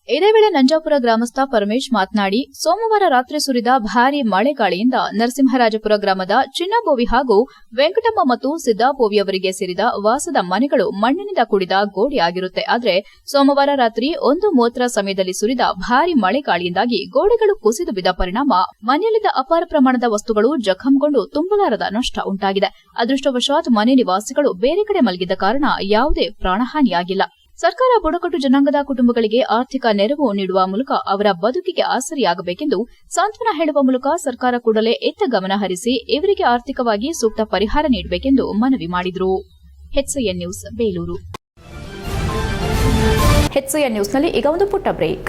Speaker 2: ಇದೇ ವೇಳೆ ನಂಜಾಪುರ ಗ್ರಾಮಸ್ಥ ಪರಮೇಶ್ ಮಾತನಾಡಿ, ಸೋಮವಾರ ರಾತ್ರಿ ಸುರಿದ ಭಾರೀ ಮಳೆಗಾಳಿಯಿಂದ ನರಸಿಂಹರಾಜಪುರ ಗ್ರಾಮದ ಚಿನ್ನಬೋವಿ ಹಾಗೂ ವೆಂಕಟಮ್ಮ ಮತ್ತು ಸಿದ್ದಾಬೋವಿ ಅವರಿಗೆ ಸೇರಿದ ವಾಸದ ಮನೆಗಳು ಮಣ್ಣಿನಿಂದ ಕೂಡಿದ ಗೋಡೆಯಾಗಿರುತ್ತೆ ಆದರೆ, ಸೋಮವಾರ ರಾತ್ರಿ ಒಂದು ಮೂವತ್ತರ ಸಮಯದಲ್ಲಿ ಸುರಿದ ಭಾರೀ ಮಳೆಗಾಳಿಯಿಂದಾಗಿ ಗೋಡೆಗಳು ಕುಸಿದು ಬಿದ್ದ ಪರಿಣಾಮ ಮನೆಯಲ್ಲಿದ್ದ ಅಪಾರ ಪ್ರಮಾಣದ ವಸ್ತುಗಳು ಜಖಂಗೊಂಡು ತುಂಬಲಾರದ ನಷ್ಟ ಉಂಟಾಗಿದೆ. ಅದೃಷ್ಟವಶಾತ್ ಮನೆ ನಿವಾಸಿಗಳು ಬೇರೆ ಕಡೆ ಮಲಗಿದ್ದ ಕಾರಣ ಯಾವುದೇ ಪ್ರಾಣಹಾನಿಯಾಗಿಲ್ಲ. ಸರ್ಕಾರ ಬುಡಕಟ್ಟು ಜನಾಂಗದ ಕುಟುಂಬಗಳಿಗೆ ಆರ್ಥಿಕ ನೆರವು ನೀಡುವ ಮೂಲಕ ಅವರ ಬದುಕಿಗೆ ಆಸರಿಯಾಗಬೇಕೆಂದು ಸಾಂತ್ವನ ಹೇಳುವ ಮೂಲಕ ಸರ್ಕಾರ ಕೂಡಲೇ ಎತ್ತ ಗಮನ ಹರಿಸಿ ಇವರಿಗೆ ಆರ್ಥಿಕವಾಗಿ ಸೂಕ್ತ ಪರಿಹಾರ ನೀಡಬೇಕೆಂದು ಮನವಿ ಮಾಡಿದರು. ನ್ಯೂಸ್
Speaker 1: ನ್ಯೂಸ್ನಲ್ಲಿ ಈಗ ಒಂದು ಪುಟ್ಟ ಬ್ರೇಕ್.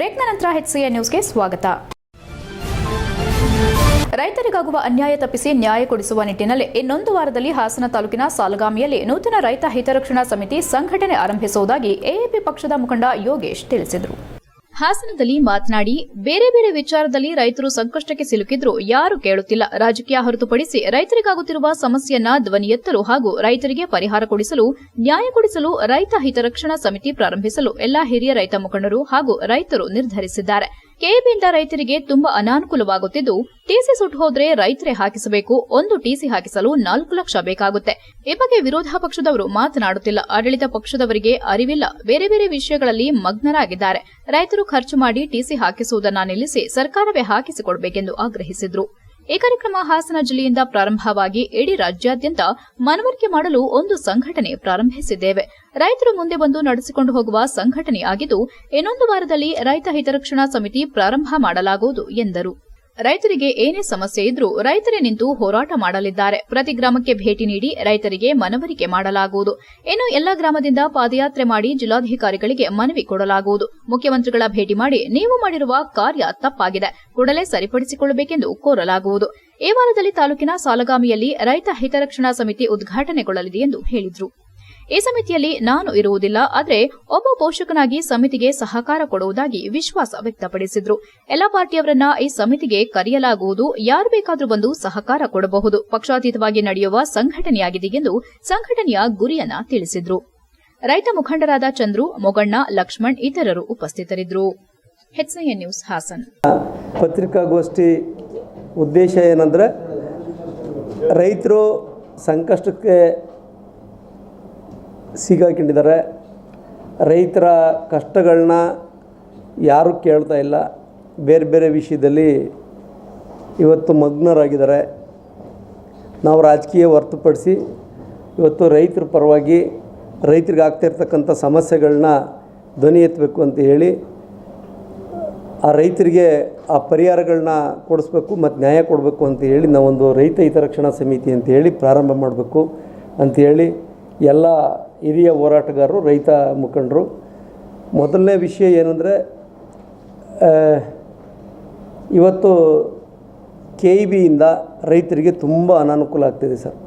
Speaker 1: ಬ್ರೇಕ್ನ ನಂತರ ಹೆಚ್ಸಿಎ ನ್ಯೂಸ್ಗೆ ಸ್ವಾಗತ. ರೈತರಿಗಾಗುವ ಅನ್ಯಾಯ ತಪ್ಪಿಸಿ ನ್ಯಾಯ ಕೊಡಿಸುವ ನಿಟ್ಟಿನಲ್ಲಿ ಇನ್ನೊಂದು ವಾರದಲ್ಲಿ ಹಾಸನ ತಾಲೂಕಿನ ಸಾಲಗಾಮಿಯಲ್ಲಿ ನೂತನ ರೈತ ಹಿತರಕ್ಷಣಾ ಸಮಿತಿ ಸಂಘಟನೆ ಆರಂಭಿಸುವುದಾಗಿ ಎಎಪಿ ಪಕ್ಷದ ಮುಖಂಡ ಯೋಗೇಶ್ ತಿಳಿಸಿದರು.
Speaker 2: ಹಾಸನದಲ್ಲಿ ಮಾತನಾಡಿ, ಬೇರೆ ಬೇರೆ ವಿಚಾರದಲ್ಲಿ ರೈತರು ಸಂಕಷ್ಟಕ್ಕೆ ಸಿಲುಕಿದ್ರು ಯಾರು ಕೇಳುತ್ತಿಲ್ಲ. ರಾಜಕೀಯ ಹೊರತುಪಡಿಸಿ ರೈತರಿಗಾಗುತ್ತಿರುವ ಸಮಸ್ಯೆಯನ್ನ ಧ್ವನಿ ಎತ್ತಲು ಹಾಗೂ ರೈತರಿಗೆ ಪರಿಹಾರ ಕೊಡಿಸಲು, ನ್ಯಾಯ ಕೊಡಿಸಲು ರೈತ ಹಿತರಕ್ಷಣಾ ಸಮಿತಿ ಪ್ರಾರಂಭಿಸಲು ಎಲ್ಲಾ ಹಿರಿಯ ರೈತ ಮುಖಂಡರು ಹಾಗೂ ರೈತರು ನಿರ್ಧರಿಸಿದ್ದಾರೆ. ಕೆಎಬಿಯಿಂದ ರೈತರಿಗೆ ತುಂಬಾ ಅನಾನುಕೂಲವಾಗುತ್ತಿದ್ದು ಟಿಸಿ ಸುಟ್ಟು ಹೋದ್ರೆ ರೈತರೇ ಹಾಕಿಸಬೇಕು, ಒಂದು ಟಿಸಿ ಹಾಕಿಸಲು ನಾಲ್ಕು ಲಕ್ಷ ಬೇಕಾಗುತ್ತೆ. ಈ ಬಗ್ಗೆ ವಿರೋಧ ಪಕ್ಷದವರು ಮಾತನಾಡುತ್ತಿಲ್ಲ. ಆಡಳಿತ ಪಕ್ಷದವರಿಗೆ ಅರಿವಿಲ್ಲ. ಬೇರೆ ಬೇರೆ ವಿಷಯಗಳಲ್ಲಿ ಮಗ್ನರಾಗಿದ್ದಾರೆ. ರೈತರು ಖರ್ಚು ಮಾಡಿ ಟಿಸಿ ಹಾಕಿಸುವುದನ್ನ ನಿಲ್ಲಿಸಿ ಸರ್ಕಾರವೇ ಹಾಕಿಸಿಕೊಡಬೇಕೆಂದು ಆಗ್ರಹಿಸಿದ್ರು. ಈ ಕಾರ್ಯಕ್ರಮ ಹಾಸನ ಜಿಲ್ಲೆಯಿಂದ ಪ್ರಾರಂಭವಾಗಿ ಇಡೀ ರಾಜ್ಯಾದ್ಯಂತ ಮನವರಿಕೆ ಮಾಡಲು ಒಂದು ಸಂಘಟನೆ ಪ್ರಾರಂಭಿಸಿದ್ದೇವೆ. ರೈತರು ಮುಂದೆ ಬಂದು ನಡೆಸಿಕೊಂಡು ಹೋಗುವ ಸಂಘಟನೆಯಾಗಿದ್ದು ಇನ್ನೊಂದು ವಾರದಲ್ಲಿ ರೈತ ಹಿತರಕ್ಷಣಾ ಸಮಿತಿ ಪ್ರಾರಂಭ ಮಾಡಲಾಗುವುದು ಎಂದರು. ರೈತರಿಗೆ ಏನೇ ಸಮಸ್ಯೆ ಇದ್ರೂ ರೈತರೇ ನಿಂತು ಹೋರಾಟ ಮಾಡಲಿದ್ದಾರೆ. ಪ್ರತಿ ಗ್ರಾಮಕ್ಕೆ ಭೇಟಿ ನೀಡಿ ರೈತರಿಗೆ ಮನವರಿಕೆ ಮಾಡಲಾಗುವುದು. ಇನ್ನು ಎಲ್ಲ ಗ್ರಾಮದಿಂದ ಪಾದಯಾತ್ರೆ ಮಾಡಿ ಜಿಲ್ಲಾಧಿಕಾರಿಗಳಿಗೆ ಮನವಿ ಕೊಡಲಾಗುವುದು. ಮುಖ್ಯಮಂತ್ರಿಗಳ ಭೇಟಿ ಮಾಡಿ ನೀವು ಮಾಡಿರುವ ಕಾರ್ಯ ತಪ್ಪಾಗಿದೆ. ಕೂಡಲೇ ಸರಿಪಡಿಸಿಕೊಳ್ಳಬೇಕೆಂದು ಕೋರಲಾಗುವುದು. ಈ ವಾರದಲ್ಲಿ ತಾಲೂಕಿನ ಸಾಲಗಾಮಿಯಲ್ಲಿ ರೈತ ಹಿತರಕ್ಷಣಾ ಸಮಿತಿ ಉದ್ಘಾಟನೆಗೊಳ್ಳಲಿದೆ ಎಂದು ಹೇಳಿದರು. ಈ ಸಮಿತಿಯಲ್ಲಿ ನಾನು ಇರುವುದಿಲ್ಲ, ಆದರೆ ಒಬ್ಬ ಪೋಷಕನಾಗಿ ಸಮಿತಿಗೆ ಸಹಕಾರ ಕೊಡುವುದಾಗಿ ವಿಶ್ವಾಸ ವ್ಯಕ್ತಪಡಿಸಿದ್ರು. ಎಲ್ಲ ಪಾರ್ಟಿಯವರನ್ನ ಈ ಸಮಿತಿಗೆ ಕರೆಯಲಾಗುವುದು, ಯಾರು ಬೇಕಾದರೂ ಬಂದು ಸಹಕಾರ ಕೊಡಬಹುದು. ಪಕ್ಷಾತೀತವಾಗಿ ನಡೆಯುವ ಸಂಘಟನೆಯಾಗಿದೆ ಎಂದು ಸಂಘಟನೆಯ ಗುರಿಯನ್ನ ತಿಳಿಸಿದ್ರು. ರೈತ ಮುಖಂಡರಾದ ಚಂದ್ರು, ಮೊಗಣ್ಣ, ಲಕ್ಷ್ಮಣ್ ಇತರರು ಉಪಸ್ಥಿತರಿದ್ದರು. ನ್ಯೂಸ್ ಹಾಸನ್.
Speaker 8: ಪತ್ರಿಕಾಗೋಷ್ಠಿ ಉದ್ದೇಶ ಏನಂದ್ರೆ ರೈತರು ಸಂಕಷ್ಟಕ್ಕೆ ಸಿಗಾಕೊಂಡಿದ್ದಾರೆ ರೈತರ ಕಷ್ಟಗಳನ್ನ ಯಾರೂ ಕೇಳ್ತಾ ಇಲ್ಲ. ಬೇರೆ ಬೇರೆ ವಿಷಯದಲ್ಲಿ ಇವತ್ತು ಮಗ್ನರಾಗಿದ್ದಾರೆ. ನಾವು ರಾಜಕೀಯ ಹೊರತುಪಡಿಸಿ ಇವತ್ತು ರೈತರ ಪರವಾಗಿ ರೈತರಿಗೆ ಆಗ್ತಿರ್ತಕ್ಕಂಥ ಸಮಸ್ಯೆಗಳನ್ನ ಧ್ವನಿ ಎತ್ತಬೇಕು ಅಂತ ಹೇಳಿ ಆ ರೈತರಿಗೆ ಆ ಪರಿಹಾರಗಳನ್ನ ಕೊಡಿಸ್ಬೇಕು ಮತ್ತು ನ್ಯಾಯ ಕೊಡಬೇಕು ಅಂತ ಹೇಳಿ ನಾವೊಂದು ರೈತ ಹಿತರಕ್ಷಣಾ ಸಮಿತಿ ಅಂತ ಹೇಳಿ ಪ್ರಾರಂಭ ಮಾಡಬೇಕು ಅಂಥೇಳಿ ಎಲ್ಲ ಹಿರಿಯ ಹೋರಾಟಗಾರರು, ರೈತ ಮುಖಂಡರು. ಮೊದಲನೇ ವಿಷಯ ಏನಂದರೆ ಇವತ್ತು ಕೆ ಇ ಬಿಯಿಂದ ರೈತರಿಗೆ ತುಂಬ ಅನಾನುಕೂಲ ಆಗ್ತಿದೆ ಸರ್.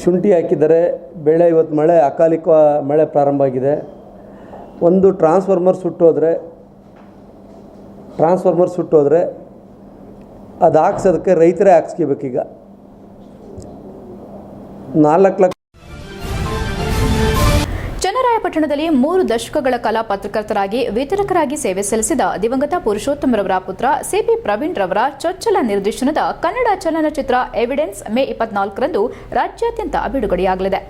Speaker 8: ಶುಂಠಿ ಹಾಕಿದರೆ ಬೆಳೆ ಇವತ್ತು ಮಳೆ, ಅಕಾಲಿಕ ಮಳೆ ಪ್ರಾರಂಭ ಆಗಿದೆ. ಒಂದು ಟ್ರಾನ್ಸ್ಫಾರ್ಮರ್ ಸುಟ್ಟೋದ್ರೆ ಟ್ರಾನ್ಸ್ಫಾರ್ಮರ್ ಸುಟ್ಟೋದ್ರೆ ಅದು ಹಾಕ್ಸೋದಕ್ಕೆ ರೈತರೇ ಹಾಕ್ಸ್ಕೋಬೇಕೀಗ. ನಾಲ್ಕು ಲಕ್ಷ
Speaker 1: ಚನ್ನರಾಯಪಟ್ಟಣದಲ್ಲಿ ಮೂರು ದಶಕಗಳ ಕಾಲ ಪತ್ರಕರ್ತರಾಗಿ ವಿತರಕರಾಗಿ ಸೇವೆ ಸಲ್ಲಿಸಿದ ದಿವಂಗತ ಪುರುಷೋತ್ತಮರವರ ಪುತ್ರ ಸಿಪಿ ಪ್ರವೀಣ್ ರವರ ಚೊಚ್ಚಲ ನಿರ್ದೇಶನದ ಕನ್ನಡ ಚಲನಚಿತ್ರ ಎವಿಡೆನ್ಸ್ ಮೇ ಇಪ್ಪತ್ನಾಲ್ಕರಂದು ರಾಜ್ಯಾದ್ಯಂತ ಬಿಡುಗಡೆಯಾಗಲಿದೆ.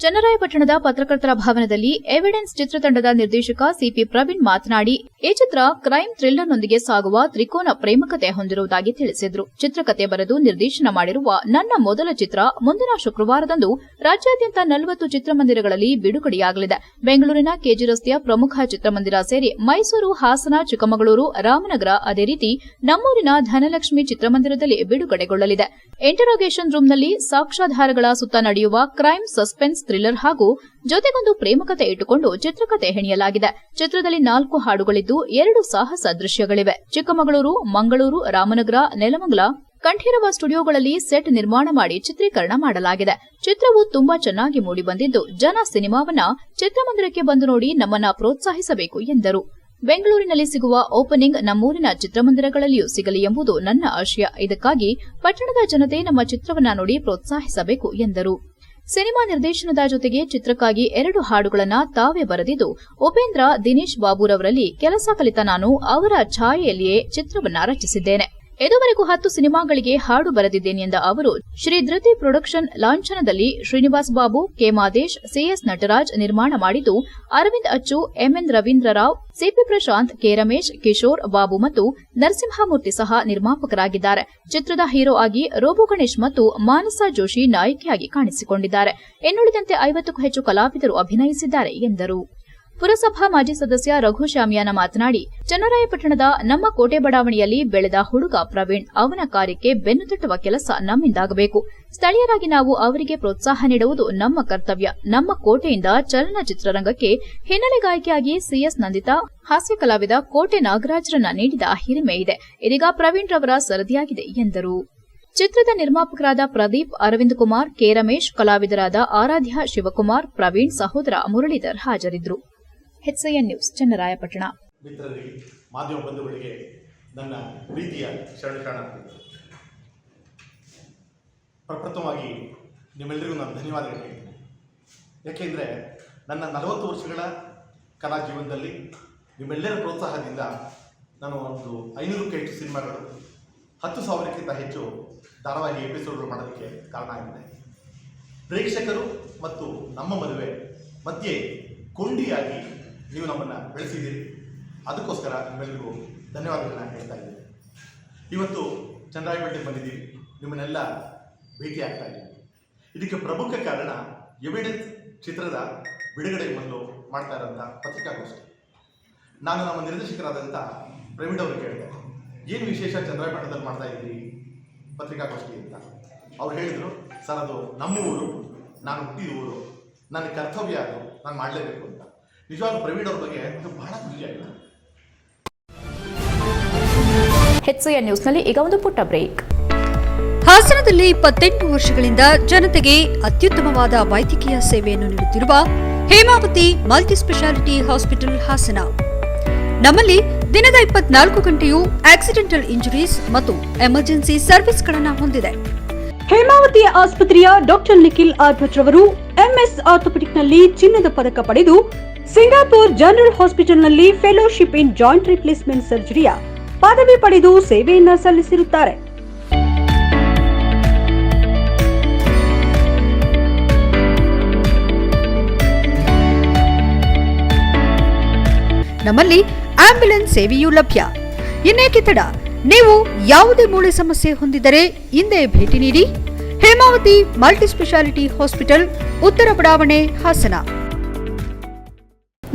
Speaker 2: ಚನ್ನರಾಯಪಟ್ಟಣದ ಪತ್ರಕರ್ತರ ಭವನದಲ್ಲಿ ಎವಿಡೆನ್ಸ್ ಚಿತ್ರತಂಡದ ನಿರ್ದೇಶಕ ಸಿಪಿ ಪ್ರವೀಣ್ ಮಾತನಾಡಿ ಈ ಚಿತ್ರ ಕ್ರೈಮ್ ಥ್ರಿಲ್ಲರ್ನೊಂದಿಗೆ ಸಾಗುವ ತ್ರಿಕೋನ ಪ್ರೇಮಕತೆ ಹೊಂದಿರುವುದಾಗಿ ತಿಳಿಸಿದ್ರು. ಚಿತ್ರಕತೆ ಬರೆದು ನಿರ್ದೇಶನ ಮಾಡಿರುವ ನನ್ನ ಮೊದಲ ಚಿತ್ರ ಮುಂದಿನ ಶುಕ್ರವಾರದಂದು ರಾಜ್ಯಾದ್ಯಂತ ನಲವತ್ತು ಚಿತ್ರಮಂದಿರಗಳಲ್ಲಿ ಬಿಡುಗಡೆಯಾಗಲಿದೆ. ಬೆಂಗಳೂರಿನ ಕೆಜಿ ರಸ್ತೆಯ ಪ್ರಮುಖ ಚಿತ್ರಮಂದಿರ ಸೇರಿ ಮೈಸೂರು, ಹಾಸನ, ಚಿಕ್ಕಮಗಳೂರು, ರಾಮನಗರ ಅದೇ ರೀತಿ ನಮ್ಮೂರಿನ ಧನಲಕ್ಷ್ಮಿ ಚಿತ್ರಮಂದಿರದಲ್ಲಿ ಬಿಡುಗಡೆಗೊಳ್ಳಲಿದೆ. ಇಂಟರೋಗೇಷನ್ ರೂಮ್ನಲ್ಲಿ ಸಾಕ್ಷ್ಯಾಧಾರಗಳ ಸುತ್ತ ನಡೆಯುವ ಕ್ರೈಮ್ ಸಸ್ಪೆನ್ಸ್ ಥ್ರಿಲ್ಲರ್ ಹಾಗೂ ಜೊತೆಗೊಂದು ಪ್ರೇಮಕತೆ ಇಟ್ಟುಕೊಂಡು ಚಿತ್ರಕತೆ ಹೆಣೆಯಲಾಗಿದೆ. ಚಿತ್ರದಲ್ಲಿ ನಾಲ್ಕು ಹಾಡುಗಳಿದ್ದು ಎರಡು ಸಾಹಸ ದೃಶ್ಯಗಳಿವೆ. ಚಿಕ್ಕಮಗಳೂರು, ಮಂಗಳೂರು, ರಾಮನಗರ, ನೆಲಮಂಗಲ. ಕಂಠೀರವ ಸ್ಟುಡಿಯೋಗಳಲ್ಲಿ ಸೆಟ್ ನಿರ್ಮಾಣ ಮಾಡಿ ಚಿತ್ರೀಕರಣ ಮಾಡಲಾಗಿದೆ. ಚಿತ್ರವು ತುಂಬಾ ಚೆನ್ನಾಗಿ ಮೂಡಿಬಂದಿದ್ದು ಜನ ಸಿನಿಮಾವನ್ನ ಚಿತ್ರಮಂದಿರಕ್ಕೆ ಬಂದು ನೋಡಿ ನಮ್ಮನ್ನ ಪ್ರೋತ್ಸಾಹಿಸಬೇಕು ಎಂದರು. ಬೆಂಗಳೂರಿನಲ್ಲಿ ಸಿಗುವ ಓಪನಿಂಗ್ ನಮ್ಮೂರಿನ ಚಿತ್ರಮಂದಿರಗಳಲ್ಲಿಯೂ ಸಿಗಲಿ ಎಂಬುದು ನನ್ನ ಆಶಯ. ಇದಕ್ಕಾಗಿ ಪಟ್ಟಣದ ಜನತೆ ನಮ್ಮ ಚಿತ್ರವನ್ನ ನೋಡಿ ಪ್ರೋತ್ಸಾಹಿಸಬೇಕು ಎಂದರು. ಸಿನಿಮಾ ನಿರ್ದೇಶನದ ಜೊತೆಗೆ ಚಿತ್ರಕ್ಕಾಗಿ ಎರಡು ಹಾಡುಗಳನ್ನ ತಾವೇ ಬರೆದಿದ್ದು, ಉಪೇಂದ್ರ ದಿನೇಶ್ ಬಾಬುರವರಲ್ಲಿ ಕೆಲಸ ಕಲಿತ ನಾನು ಅವರ ಛಾಯೆಯಲ್ಲಿಯೇ ಚಿತ್ರವನ್ನ ರಚಿಸಿದ್ದೇನೆ. ಇದುವರೆಗೂ ಹತ್ತು ಸಿನಿಮಾಗಳಿಗೆ ಹಾಡು ಬರೆದಿದ್ದೇನೆ ಎಂದ ಅವರು, ಶ್ರೀ ಧೃತಿ ಪ್ರೊಡಕ್ಷನ್ ಲಾಂಛನದಲ್ಲಿ ಶ್ರೀನಿವಾಸ್ ಬಾಬು, ಕೆ ಮಾದೇಶ್ ಸಿಎಸ್ ನಟರಾಜ್ ನಿರ್ಮಾಣ ಮಾಡಿದ್ದು, Aravind Achchu MN Ravindra Rao CP Prashanth, K Ramesh, Kishore, Babu ಮತ್ತು ನರಸಿಂಹಮೂರ್ತಿ ಸಹ ನಿರ್ಮಾಪಕರಾಗಿದ್ದಾರೆ. ಚಿತ್ರದ ಹೀರೋ ಆಗಿ ರೋಬು ಗಣೇಶ್ ಮತ್ತು ಮಾನಸ ಜೋಶಿ ನಾಯಕಿಯಾಗಿ ಕಾಣಿಸಿಕೊಂಡಿದ್ದಾರೆ. ಇನ್ನುಳಿದಂತೆ ಐವತ್ತಕ್ಕೂ ಹೆಚ್ಚು ಕಲಾವಿದರು ಅಭಿನಯಿಸಿದ್ದಾರೆ ಎಂದರು. ಪುರಸಭಾ ಮಾಜಿ ಸದಸ್ಯ ರಘು ಶಾಮಿಯಾನ ಮಾತನಾಡಿ, ಚನ್ನರಾಯಪಟ್ಟಣದ ನಮ್ಮ ಕೋಟೆ ಬಡಾವಣೆಯಲ್ಲಿ ಬೆಳೆದ ಹುಡುಗ ಪ್ರವೀಣ್ ಅವನ ಕಾರ್ಯಕ್ಕೆ ಬೆನ್ನು ತಟ್ಟುವ ಕೆಲಸ ನಮ್ಮಿಂದಾಗಬೇಕು. ಸ್ಥಳೀಯರಾಗಿ ನಾವು ಅವರಿಗೆ ಪ್ರೋತ್ಸಾಹ ನೀಡುವುದು ನಮ್ಮ ಕರ್ತವ್ಯ. ನಮ್ಮ ಕೋಟೆಯಿಂದ ಚಲನಚಿತ್ರರಂಗಕ್ಕೆ ಹಿನ್ನೆಲೆ ಗಾಯಕಿಯಾಗಿ ಸಿಎಸ್ ನಂದಿತಾ, ಹಾಸ್ಯ ಕಲಾವಿದ ಕೋಟೆ ನಾಗರಾಜರನ್ನ ನೀಡಿದ ಹಿರಿಮೆ ಇದೆ. ಇದೀಗ ಪ್ರವೀಣ್ ರವರ ಸರದಿಯಾಗಿದೆ ಎಂದರು. ಚಿತ್ರದ ನಿರ್ಮಾಪಕರಾದ ಪ್ರದೀಪ್ ಅರವಿಂದ್ ಕುಮಾರ್, ಕೆ ರಮೇಶ್, ಕಲಾವಿದರಾದ ಆರಾಧ್ಯ ಶಿವಕುಮಾರ್, ಪ್ರವೀಣ್ ಸಹೋದರ ಮುರಳೀಧರ್ ಹಾಜರಿದ್ದರು. HCN news, Channarayapatna.
Speaker 9: ಮಿತ್ರರಿಗೆ ಮಾಧ್ಯಮ ಬಂಧುಗಳಿಗೆ ನನ್ನ ಪ್ರೀತಿಯ ಶರಣ ಪ್ರಪ್ರಥಮವಾಗಿ ನಿಮ್ಮೆಲ್ಲರಿಗೂ ನಾನು ಧನ್ಯವಾದಗಳು ಹೇಳ್ತೀನಿ. ಯಾಕೆಂದರೆ ನನ್ನ ನಲವತ್ತು ವರ್ಷಗಳ ಕಲಾ ಜೀವನದಲ್ಲಿ ನಿಮ್ಮೆಲ್ಲರ ಪ್ರೋತ್ಸಾಹದಿಂದ ನಾನು ಒಂದು ಐನೂರಕ್ಕೆ ಹೆಚ್ಚು ಸಿನಿಮಾಗಳು, ಹತ್ತು ಸಾವಿರಕ್ಕಿಂತ ಹೆಚ್ಚು ಧಾರಾವಾಹಿ ಎಪಿಸೋಡ್ಗಳು ಮಾಡೋದಕ್ಕೆ ಕಾರಣ ಆಗಿದೆ. ಪ್ರೇಕ್ಷಕರು ಮತ್ತು ನಮ್ಮ ಮದುವೆ ಮಧ್ಯೆ ಕೊಂಡಿಯಾಗಿ ನೀವು ನಮ್ಮನ್ನು ಬೆಳೆಸಿದ್ದೀರಿ. ಅದಕ್ಕೋಸ್ಕರ ನಿಮ್ಮೆಲ್ಲರಿಗೂ ಧನ್ಯವಾದಗಳನ್ನ ಹೇಳ್ತಾ ಇದ್ದೀನಿ. ಇವತ್ತು ಚಂದ್ರಾಯಪೇಟೆಗೆ ಬಂದಿದ್ದೀವಿ. ನಿಮ್ಮನ್ನೆಲ್ಲ ಭೇಟಿ ಆಗ್ತಾ ಇದ್ದೀವಿ. ಇದಕ್ಕೆ ಪ್ರಮುಖ ಕಾರಣ ಎವಿಡೆನ್ಸ್ ಚಿತ್ರದ ಬಿಡುಗಡೆ ಮೊದಲು ಮಾಡ್ತಾ ಇರೋಂಥ ಪತ್ರಿಕಾಗೋಷ್ಠಿ. ನಾನು ನಮ್ಮ ನಿರ್ದೇಶಕರಾದಂಥ ಪ್ರವೀಣ್ ಅವರು ಕೇಳಿದೆ ಏನು ವಿಶೇಷ ಚಂದ್ರಾಯಪಟ್ಟಣದಲ್ಲಿ ಮಾಡ್ತಾ ಇದ್ದೀರಿ ಪತ್ರಿಕಾಗೋಷ್ಠಿ ಅಂತ? ಅವ್ರು ಹೇಳಿದರು, ಸರ್, ಅದು ನಮ್ಮ ಊರು. ನಾನು ಹುಟ್ಟಿದ ಊರು. ನನ್ನ ಕರ್ತವ್ಯ ಅದು. ನಾನು ಮಾಡಲೇಬೇಕು. ನಿಜವಾಗ್ಲೂ ಪ್ರವೀಣ್ ಅವ್ರ ಬಗ್ಗೆ ಬಹಳ ಖುಷಿಯಾಗಿದೆ
Speaker 1: ಎಚ್ಸಿಎನ್ ನ್ಯೂಸ್ನಲ್ಲಿ ಈಗ ಒಂದು ಪುಟ್ಟ ಬ್ರೇಕ್.
Speaker 10: ಹಾಸನದಲ್ಲಿ ಇಪ್ಪತ್ತೆಂಟು ವರ್ಷಗಳಿಂದ ಜನತೆಗೆ ಅತ್ಯುತ್ತಮವಾದ ವೈದ್ಯಕೀಯ ಸೇವೆಯನ್ನು ನೀಡುತ್ತಿರುವ Hemavathi multi speciality hospital Hassan. ನಮ್ಮಲ್ಲಿ ದಿನದ ಇಪ್ಪತ್ನಾಲ್ಕು ಗಂಟೆಯೂ ಆಕ್ಸಿಡೆಂಟಲ್ ಇಂಜುರೀಸ್ ಮತ್ತು ಎಮರ್ಜೆನ್ಸಿ ಸರ್ವಿಸ್ಗಳನ್ನು ಹೊಂದಿದೆ.
Speaker 11: ಹೇಮಾವತಿ ಆಸ್ಪತ್ರೆಯ ಡಾಕ್ಟರ್ ನಿಖಿಲ್ ಆರ್ಭಟ್ ರವರು ಎಂಎಸ್ ಆರ್ಥೋಪೆಟಿಕ್ನಲ್ಲಿ ಚಿನ್ನದ ಪದಕ ಪಡೆದು ಸಿಂಗಾಪುರ್ ಜನರಲ್ ಹಾಸ್ಪಿಟಲ್ನಲ್ಲಿ ಫೆಲೋಶಿಪ್ ಇನ್ ಜಾಯಿಂಟ್ ರಿಪ್ಲೇಸ್ಮೆಂಟ್ ಸರ್ಜರಿಯ ಪದವಿ ಪಡೆದು ಸೇವೆಯನ್ನ ಸಲ್ಲಿಸಿರುತ್ತಾರೆ.
Speaker 10: ನಮ್ಮಲ್ಲಿ ಆಂಬ್ಯುಲೆನ್ಸ್ ಸೇವೆಯೂ ಲಭ್ಯ. ಇನ್ನೇಕೆ ತಡ? ನೀವು ಯಾವುದೇ ಮೂಳೆ ಸಮಸ್ಯೆ ಹೊಂದಿದರೆ ಹಿಂದೆ ಭೇಟಿ ನೀಡಿ. ಹೇಮಾವತಿ ಮಲ್ಟಿಸ್ಪೆಷಾಲಿಟಿ ಹಾಸ್ಪಿಟಲ್, ಉತ್ತರ ಬಡಾವಣೆ, ಹಾಸನ.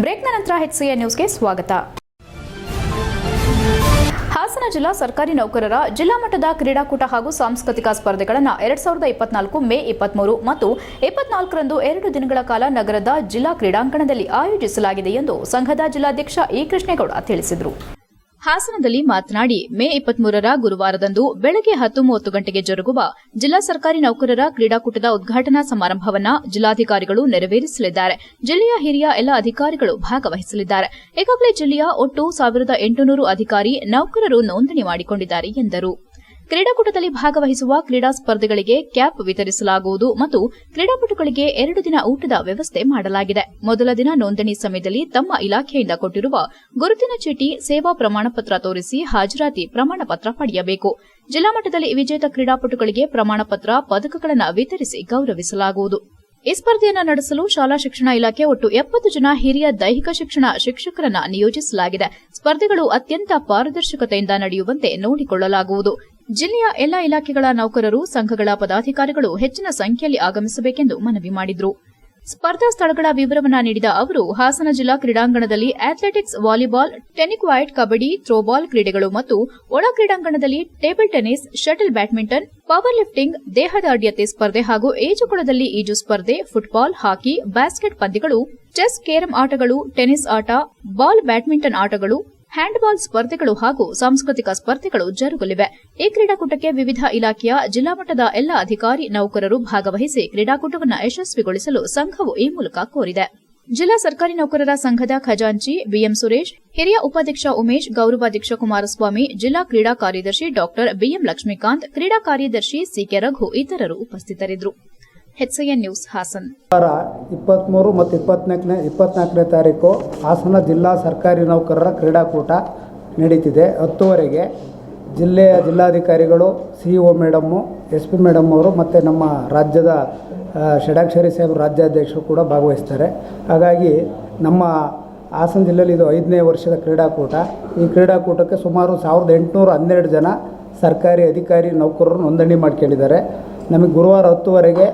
Speaker 1: ಬ್ರೇಕ್ನ ನಂತರ ಎಚ್ಸಿಎ ನ್ಯೂಸ್ಗೆ ಸ್ವಾಗತ. ಹಾಸನ ಜಿಲ್ಲಾ ಸರ್ಕಾರಿ ನೌಕರರ ಜಿಲ್ಲಾ ಮಟ್ಟದ ಕ್ರೀಡಾಕೂಟ ಹಾಗೂ ಸಾಂಸ್ಕೃತಿಕ ಸ್ಪರ್ಧೆಗಳನ್ನು ಎರಡ್ ಸಾವಿರದ ಇಪ್ಪತ್ನಾಲ್ಕು ಮೇ ಇಪ್ಪತ್ಮೂರು ಮತ್ತು ಇಪ್ಪತ್ನಾಲ್ಕರಂದು ಎರಡು ದಿನಗಳ ಕಾಲ ನಗರದ ಜಿಲ್ಲಾ ಕ್ರೀಡಾಂಗಣದಲ್ಲಿ ಆಯೋಜಿಸಲಾಗಿದೆ ಎಂದು ಸಂಘದ ಜಿಲ್ಲಾಧ್ಯಕ್ಷ ಇ ಕೃಷ್ಣೇಗೌಡ ತಿಳಿಸಿದರು. ಹಾಸನದಲ್ಲಿ ಮಾತನಾಡಿ, ಮೇ ಇಪ್ಪತ್ಮೂರರ ಗುರುವಾರದಂದು ಬೆಳಗ್ಗೆ ಹತ್ತು ಮೂವತ್ತು ಗಂಟೆಗೆ ಜರುಗುವ ಜಿಲ್ಲಾ ಸರ್ಕಾರಿ ನೌಕರರ ಕ್ರೀಡಾಕೂಟದ ಉದ್ಘಾಟನಾ ಸಮಾರಂಭವನ್ನ ಜಿಲ್ಲಾಧಿಕಾರಿಗಳು ನೆರವೇರಿಸಲಿದ್ದಾರೆ. ಜಿಲ್ಲೆಯ ಹಿರಿಯ ಎಲ್ಲ ಅಧಿಕಾರಿಗಳು ಭಾಗವಹಿಸಲಿದ್ದಾರೆ. ಈಗಾಗಲೇ ಜಿಲ್ಲೆಯ ಒಟ್ಟು ಸಾವಿರದ ಎಂಟುನೂರು ಅಧಿಕಾರಿ ನೌಕರರು ನೋಂದಣಿ ಮಾಡಿಕೊಂಡಿದ್ದಾರೆ ಎಂದರು. ಕ್ರೀಡಾಕೂಟದಲ್ಲಿ ಭಾಗವಹಿಸುವ ಕ್ರೀಡಾ ಸ್ಪರ್ಧೆಗಳಿಗೆ ಕ್ಯಾಪ್ ವಿತರಿಸಲಾಗುವುದು ಮತ್ತು ಕ್ರೀಡಾಪಟುಗಳಿಗೆ ಎರಡು ದಿನ ಊಟದ ವ್ಯವಸ್ಥೆ ಮಾಡಲಾಗಿದೆ. ಮೊದಲ ದಿನ ನೋಂದಣಿ ಸಮಯದಲ್ಲಿ ತಮ್ಮ ಇಲಾಖೆಯಿಂದ ಕೊಟ್ಟಿರುವ ಗುರುತಿನ ಚೀಟಿ, ಸೇವಾ ಪ್ರಮಾಣಪತ್ರ ತೋರಿಸಿ ಹಾಜರಾತಿ ಪ್ರಮಾಣಪತ್ರ ಪಡೆಯಬೇಕು. ಜಿಲ್ಲಾ ಮಟ್ಟದಲ್ಲಿ ವಿಜೇತ ಕ್ರೀಡಾಪಟುಗಳಿಗೆ ಪ್ರಮಾಣಪತ್ರ, ಪದಕಗಳನ್ನು ವಿತರಿಸಿ ಗೌರವಿಸಲಾಗುವುದು.
Speaker 2: ಈ ಸ್ಪರ್ಧೆಯನ್ನು ನಡೆಸಲು ಶಾಲಾ ಶಿಕ್ಷಣ ಇಲಾಖೆ ಒಟ್ಟು ಎಪ್ಪತ್ತು ಜನ ಹಿರಿಯ ದೈಹಿಕ ಶಿಕ್ಷಣ ಶಿಕ್ಷಕರನ್ನ ನಿಯೋಜಿಸಲಾಗಿದೆ. ಸ್ಪರ್ಧೆಗಳು ಅತ್ಯಂತ ಪಾರದರ್ಶಕತೆಯಿಂದ ನಡೆಯುವಂತೆ ನೋಡಿಕೊಳ್ಳಲಾಗುವುದು. ಜಿಲ್ಲೆಯ ಎಲ್ಲಾ ಇಲಾಖೆಗಳ ನೌಕರರು, ಸಂಘಗಳ ಪದಾಧಿಕಾರಿಗಳು ಹೆಚ್ಚಿನ ಸಂಖ್ಯೆಯಲ್ಲಿ ಆಗಮಿಸಬೇಕೆಂದು ಮನವಿ ಮಾಡಿದ್ರು. ಸ್ಪರ್ಧಾ ಸ್ಥಳಗಳ ವಿವರವನ್ನು ನೀಡಿದ ಅವರು, ಹಾಸನ ಜಿಲ್ಲಾ ಕ್ರೀಡಾಂಗಣದಲ್ಲಿ athletics volleyball tennikoit kabaddi throwball ಕ್ರೀಡೆಗಳು ಮತ್ತು ಒಳ ಕ್ರೀಡಾಂಗಣದಲ್ಲಿ table tennis shuttle badminton power lifting ದೇಹದ ಅಡ್ಯತೆ ಸ್ಪರ್ಧೆ ಹಾಗೂ ಈಜುಕೊಳದಲ್ಲಿ ಈಜು ಸ್ಪರ್ಧೆ ಫುಟ್ಬಾಲ್ ಹಾಕಿ ಬ್ಯಾಸ್ಕೆಟ್ ಪಂದ್ಯಗಳು ಚೆಸ್ ಕೇರಂ ಆಟಗಳು ಟೆನ್ನಿಸ್ ಆಟ ಬಾಲ್ ಬ್ಯಾಡ್ಮಿಂಟನ್ ಆಟಗಳು ಹ್ಯಾಂಡ್ಬಾಲ್ ಸ್ಪರ್ಧೆಗಳು ಹಾಗೂ ಸಾಂಸ್ಕೃತಿಕ ಸ್ಪರ್ಧೆಗಳು ಜರುಗಲಿವೆ. ಈ ಕ್ರೀಡಾಕೂಟಕ್ಕೆ ವಿವಿಧ ಇಲಾಖೆಯ ಜಿಲ್ಲಾ ಮಟ್ಟದ ಎಲ್ಲ ಅಧಿಕಾರಿ, ನೌಕರರು ಭಾಗವಹಿಸಿ ಕ್ರೀಡಾಕೂಟವನ್ನು ಯಶಸ್ವಿಗೊಳಿಸಲು ಸಂಘವು ಈ ಮೂಲಕ ಕೋರಿದೆ. ಜಿಲ್ಲಾ ಸರ್ಕಾರಿ ನೌಕರರ ಸಂಘದ ಖಜಾಂಚಿ ಬಿಎಂ ಸುರೇಶ್, ಹಿರಿಯ ಉಪಾಧ್ಯಕ್ಷ ಉಮೇಶ್, ಗೌರವಾಧ್ಯಕ್ಷ ಕುಮಾರಸ್ವಾಮಿ, ಜಿಲ್ಲಾ ಕ್ರೀಡಾ ಕಾರ್ಯದರ್ಶಿ ಡಾ ಬಿಎಂ ಲಕ್ಷ್ಮೀಕಾಂತ್, ಕ್ರೀಡಾ ಕಾರ್ಯದರ್ಶಿ ಸಿಕೆ ರಘು ಇತರರು ಉಪಸ್ಥಿತರಿದ್ದರು. HCN news Hassan.
Speaker 12: ವಾರ ಇಪ್ಪತ್ತ್ಮೂರು ಮತ್ತು ಇಪ್ಪತ್ನಾಲ್ಕನೇ ಇಪ್ಪತ್ನಾಲ್ಕನೇ ತಾರೀಕು ಹಾಸನ ಜಿಲ್ಲಾ ಸರ್ಕಾರಿ ನೌಕರರ ಕ್ರೀಡಾಕೂಟ ನಡೀತಿದೆ. ಹತ್ತುವರೆಗೆ ಜಿಲ್ಲೆಯ ಜಿಲ್ಲಾಧಿಕಾರಿಗಳು, C O madam S P madam ಅವರು ಮತ್ತು ನಮ್ಮ ರಾಜ್ಯದ ಷಡಾಕ್ಷರಿ ಸಾಹೇಬ್ ರಾಜ್ಯಾಧ್ಯಕ್ಷರು ಕೂಡ ಭಾಗವಹಿಸ್ತಾರೆ. ಹಾಗಾಗಿ ನಮ್ಮ ಹಾಸನ ಜಿಲ್ಲೆಯಲ್ಲಿ ಇದು ಐದನೇ ವರ್ಷದ ಕ್ರೀಡಾಕೂಟ. ಈ ಕ್ರೀಡಾಕೂಟಕ್ಕೆ ಸುಮಾರು ಸಾವಿರದ ಎಂಟುನೂರ ಹನ್ನೆರಡು ಜನ ಸರ್ಕಾರಿ ಅಧಿಕಾರಿ ನೌಕರರು ನೋಂದಣಿ ಮಾಡ್ಕೊಂಡಿದ್ದಾರೆ. ನಮಗೆ ಗುರುವಾರ ಹತ್ತುವರೆಗೆ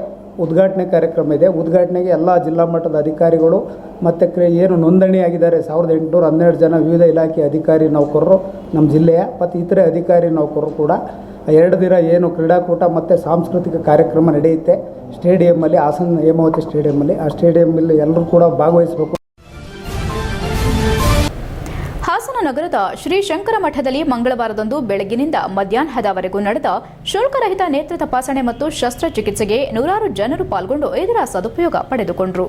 Speaker 12: ಉದ್ಘಾಟನೆ ಕಾರ್ಯಕ್ರಮ ಇದೆ. ಉದ್ಘಾಟನೆಗೆ ಎಲ್ಲ ಜಿಲ್ಲಾ ಮಟ್ಟದ ಅಧಿಕಾರಿಗಳು ಮತ್ತು ಕ್ರೇ ಏನು ನೋಂದಣಿಯಾಗಿದ್ದಾರೆ. ಸಾವಿರದ ಎಂಟುನೂರ ಹನ್ನೆರಡು ಜನ ವಿವಿಧ ಇಲಾಖೆ ಅಧಿಕಾರಿ ನೌಕರರು ನಮ್ಮ ಜಿಲ್ಲೆಯ ಮತ್ತು ಇತರೆ ಅಧಿಕಾರಿ ನೌಕರರು ಕೂಡ ಎರಡು ದಿನ ಏನು ಕ್ರೀಡಾಕೂಟ ಮತ್ತು ಸಾಂಸ್ಕೃತಿಕ ಕಾರ್ಯಕ್ರಮ ನಡೆಯುತ್ತೆ. ಸ್ಟೇಡಿಯಮ್ಮಲ್ಲಿ ಹಾಸನ ಹೇಮಾವತಿ ಸ್ಟೇಡಿಯಮ್ಮಲ್ಲಿ ಆ ಸ್ಟೇಡಿಯಮ್ಮಲ್ಲಿ ಎಲ್ಲರೂ ಕೂಡ ಭಾಗವಹಿಸಬೇಕು.
Speaker 1: ಹಾಸನ ನಗರದ ಶ್ರೀ ಶಂಕರ ಮಠದಲ್ಲಿ ಮಂಗಳವಾರದಂದು ಬೆಳಗಿನಿಂದ ಮಧ್ಯಾಹ್ನದವರೆಗೂ ನಡೆದ ಶುಲ್ಕರಹಿತ ನೇತ್ರ ತಪಾಸಣೆ ಮತ್ತು ಶಸ್ತ್ರಚಿಕಿತ್ಸೆಗೆ ನೂರಾರು ಜನರು ಪಾಲ್ಗೊಂಡು ಇದರ ಸದುಪಯೋಗ ಪಡೆದುಕೊಂಡರು.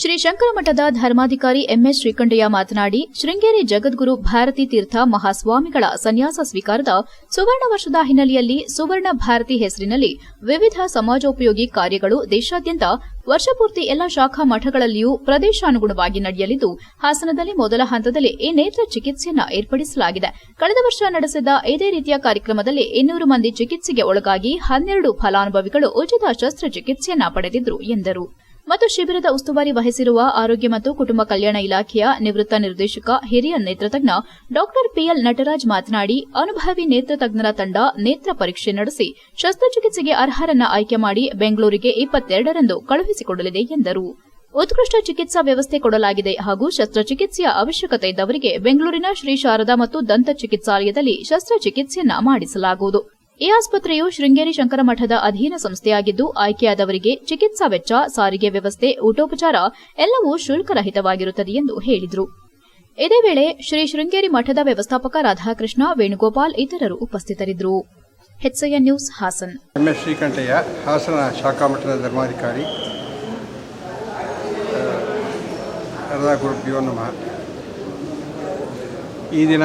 Speaker 2: ಶ್ರೀ ಶಂಕರಮಠದ ಧರ್ಮಾಧಿಕಾರಿ ಎಂಎಸ್ ಶ್ರೀಕಂಠಯ್ಯ ಮಾತನಾಡಿ, ಶೃಂಗೇರಿ ಜಗದ್ಗುರು ಭಾರತಿ ತೀರ್ಥ ಮಹಾಸ್ವಾಮಿಗಳ ಸನ್ಯಾಸ ಸ್ವೀಕಾರದ ಸುವರ್ಣ ವರ್ಷದ ಹಿನ್ನೆಲೆಯಲ್ಲಿ ಸುವರ್ಣ ಭಾರತಿ ಹೆಸರಿನಲ್ಲಿ ವಿವಿಧ ಸಮಾಜೋಪಯೋಗಿ ಕಾರ್ಯಗಳು ದೇಶಾದ್ಯಂತ ವರ್ಷಪೂರ್ತಿ ಎಲ್ಲ ಶಾಖಾ ಮಠಗಳಲ್ಲಿಯೂ ಪ್ರದೇಶಾನುಗುಣವಾಗಿ ನಡೆಯಲಿದ್ದು, ಹಾಸನದಲ್ಲಿ ಮೊದಲ ಹಂತದಲ್ಲಿ ಈ ನೇತ್ರ ಚಿಕಿತ್ಸೆಯನ್ನು ಏರ್ಪಡಿಸಲಾಗಿದೆ. ಕಳೆದ ವರ್ಷ ನಡೆಸಿದ ಇದೇ ರೀತಿಯ ಕಾರ್ಯಕ್ರಮದಲ್ಲಿ ಇನ್ನೂರು ಮಂದಿ ಚಿಕಿತ್ಸೆಗೆ ಒಳಗಾಗಿ ಹನ್ನೆರಡು ಫಲಾನುಭವಿಗಳು ಉಚಿತ ಶಸ್ತ್ರಚಿಕಿತ್ಸೆಯನ್ನ ಪಡೆದಿದ್ರು, ಎಂದರು. ಮತ್ತು ಶಿಬಿರದ ಉಸ್ತುವಾರಿ ವಹಿಸಿರುವ ಆರೋಗ್ಯ ಮತ್ತು ಕುಟುಂಬ ಕಲ್ಯಾಣ ಇಲಾಖೆಯ ನಿವೃತ್ತ ನಿರ್ದೇಶಕ, ಹಿರಿಯ ನೇತ್ರತಜ್ಞ ಡಾ ಪಿಎಲ್ ನಟರಾಜ್ ಮಾತನಾಡಿ, ಅನುಭವಿ ನೇತ್ರತಜ್ಞರ ತಂಡ ನೇತ್ರ ಪರೀಕ್ಷೆ ನಡೆಸಿ ಶಸ್ತ್ರಚಿಕಿತ್ಸೆಗೆ ಅರ್ಹರನ್ನ ಆಯ್ಕೆ ಮಾಡಿ ಬೆಂಗಳೂರಿಗೆ ಇಪ್ಪತ್ತೆರಡರಂದು ಕಳುಹಿಸಿಕೊಡಲಿದೆ ಎಂದರು. ಉತ್ಕೃಷ್ಟ ಚಿಕಿತ್ಸಾ ವ್ಯವಸ್ಥೆ ಕೊಡಲಾಗಿದೆ ಹಾಗೂ ಶಸ್ತ್ರಚಿಕಿತ್ಸೆಯ ಅವಶ್ಯಕತೆ ಇದ್ದವರಿಗೆ ಬೆಂಗಳೂರಿನ ಶ್ರೀ ಶಾರದಾ ಮತ್ತು ದಂತ ಚಿಕಿತ್ಸಾಲಯದಲ್ಲಿ ಶಸ್ತ್ರಚಿಕಿತ್ಸೆಯನ್ನ ಮಾಡಿಸಲಾಗುವುದು. ಈ ಆಸ್ಪತ್ರೆಯು ಶೃಂಗೇರಿ ಶಂಕರ ಮಠದ ಅಧೀನ ಸಂಸ್ಥೆಯಾಗಿದ್ದು, ಆಯ್ಕೆಯಾದವರಿಗೆ ಚಿಕಿತ್ಸಾ ವೆಚ್ಚ, ಸಾರಿಗೆ ವ್ಯವಸ್ಥೆ, ಊಟೋಪಚಾರ ಎಲ್ಲವೂ ಶುಲ್ಕರಹಿತವಾಗಿರುತ್ತದೆ ಎಂದು ಹೇಳಿದರು. ಇದೇ ವೇಳೆ ಶ್ರೀ ಶೃಂಗೇರಿ ಮಠದ ವ್ಯವಸ್ಥಾಪಕ ರಾಧಾಕೃಷ್ಣ ವೇಣುಗೋಪಾಲ್ ಇತರರು ಉಪಸ್ಥಿತರಿದ್ದರು. ನ್ಯೂಸ್ ಹಾಸನ್.
Speaker 13: ಶ್ರೀಕಂಠಯ್ಯ, ಹಾಸನ ಶಾಖಾ ಮಠದ ಧರ್ಮಾಧಿಕಾರಿ ಈ ದಿನ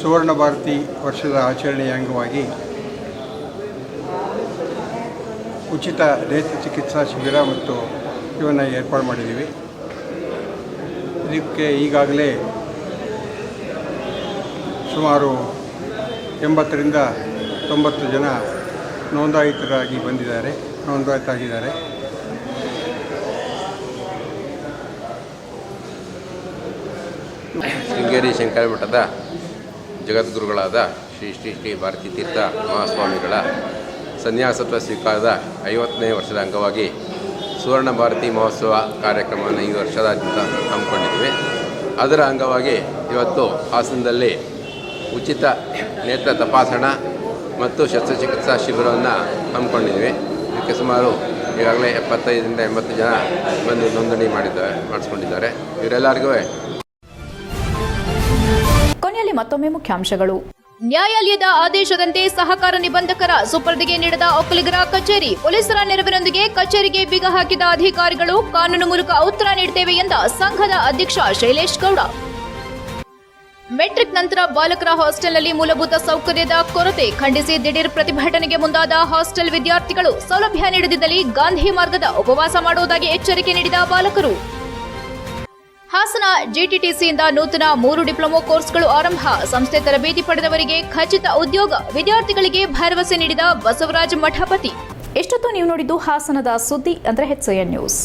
Speaker 13: ಸುವರ್ಣ ಭಾರತಿ ವರ್ಷದ ಆಚರಣೆಯ ಅಂಗವಾಗಿ ಉಚಿತ ನೇತ್ರ ಚಿಕಿತ್ಸಾ ಶಿಬಿರ ಮತ್ತು ಇವನ್ನು ಏರ್ಪಾಡು ಮಾಡಿದ್ದೀವಿ. ಇದಕ್ಕೆ ಈಗಾಗಲೇ ಸುಮಾರು ಎಂಬತ್ತರಿಂದ ತೊಂಬತ್ತು ಜನ ನೋಂದಾಯಿತರಾಗಿ ಬಂದಿದ್ದಾರೆ, ನೋಂದಾಯಿತಾಗಿದ್ದಾರೆ.
Speaker 14: ಶೃಂಗೇರಿ ಶಂಕರ ಮಠದ ಜಗದ್ಗುರುಗಳಾದ ಶ್ರೀ ಶ್ರೀ ಶ್ರೀ ಭಾರತೀ ತೀರ್ಥ ಮಹಾಸ್ವಾಮಿಗಳ ಸನ್ಯಾಸತ್ವ ಸ್ವೀಕಾರದ ಐವತ್ತನೇ ವರ್ಷದ ಅಂಗವಾಗಿ ಸುವರ್ಣ ಭಾರತಿ ಮಹೋತ್ಸವ ಕಾರ್ಯಕ್ರಮವನ್ನು ಈ ವರ್ಷದಾದ್ಯಂತ ಹಮ್ಮಿಕೊಂಡಿದ್ದೇವೆ. ಅದರ ಅಂಗವಾಗಿ ಇವತ್ತು ಹಾಸನದಲ್ಲಿ ಉಚಿತ ನೇತ್ರ ತಪಾಸಣಾ ಮತ್ತು ಶಸ್ತ್ರಚಿಕಿತ್ಸಾ ಶಿಬಿರವನ್ನು ಹಮ್ಮಿಕೊಂಡಿದ್ದೀವಿ. ಇದಕ್ಕೆ ಸುಮಾರು ಈಗಾಗಲೇ ಎಪ್ಪತ್ತೈದರಿಂದ ಎಂಬತ್ತು ಜನ ಬಂದು ನೋಂದಣಿ ಮಾಡಿದ್ದಾರೆ, ಮಾಡಿಸ್ಕೊಂಡಿದ್ದಾರೆ. ಇವರೆಲ್ಲರಿಗೂ
Speaker 1: ಕೊನೆಯಲ್ಲಿ ಮತ್ತೊಮ್ಮೆ ಮುಖ್ಯಾಂಶಗಳು
Speaker 2: ನ್ಯಾಯಾಲಯದ ಆದೇಶದಂತೆ ಸಹಕಾರ ನಿಬಂಧಕರ ಸುಪರ್ದಿಗೆ ನೀಡದ ಒಕ್ಕಲಿಗರ ಕಚೇರಿ, ಪೊಲೀಸರ ನೆರವಿನೊಂದಿಗೆ ಕಚೇರಿಗೆ ಬಿಗ ಹಾಕಿದ ಅಧಿಕಾರಿಗಳು ಕಾನೂನು ಮೂಲಕ ಉತ್ತರ ನೀಡುತ್ತೇವೆ ಎಂದ ಸಂಘದ ಅಧ್ಯಕ್ಷ ಶೈಲೇಶ್ ಗೌಡ. ಮೆಟ್ರಿಕ್ ನಂತರ ಬಾಲಕರ ಹಾಸ್ಟೆಲ್ನಲ್ಲಿ ಮೂಲಭೂತ ಸೌಕರ್ಯದ ಕೊರತೆ ಖಂಡಿಸಿ ದಿಢೀರ್ ಪ್ರತಿಭಟನೆಗೆ ಮುಂದಾದ ಹಾಸ್ಟೆಲ್ ವಿದ್ಯಾರ್ಥಿಗಳು ಸೌಲಭ್ಯ ನೀಡದಿದ್ದಲ್ಲಿ ಗಾಂಧಿ ಮಾರ್ಗದ ಉಪವಾಸ ಮಾಡುವುದಾಗಿ ಎಚ್ಚರಿಕೆ ನೀಡಿದ ಬಾಲಕರು. ಹಾಸನ ಜಿಟಿಟಿಸಿಯಿಂದ ನೂತನ ಮೂರು ಡಿಪ್ಲೊಮೊ ಕೋರ್ಸ್ಗಳು ಆರಂಭ. ಸಂಸ್ಥೆ ತರಬೇತಿ ಪಡೆದವರಿಗೆ ಖಚಿತ ಉದ್ಯೋಗ. ವಿದ್ಯಾರ್ಥಿಗಳಿಗೆ ಭರವಸೆ ನೀಡಿದ ಬಸವರಾಜ ಮಠಪತಿ. ಎಷ್ಟೊತ್ತು ನೀವು ನೋಡಿದ್ದು ಹಾಸನದ ಸುದ್ದಿ ಅಂದರೆ ಹೆಚ್ ನ್ಯೂಸ್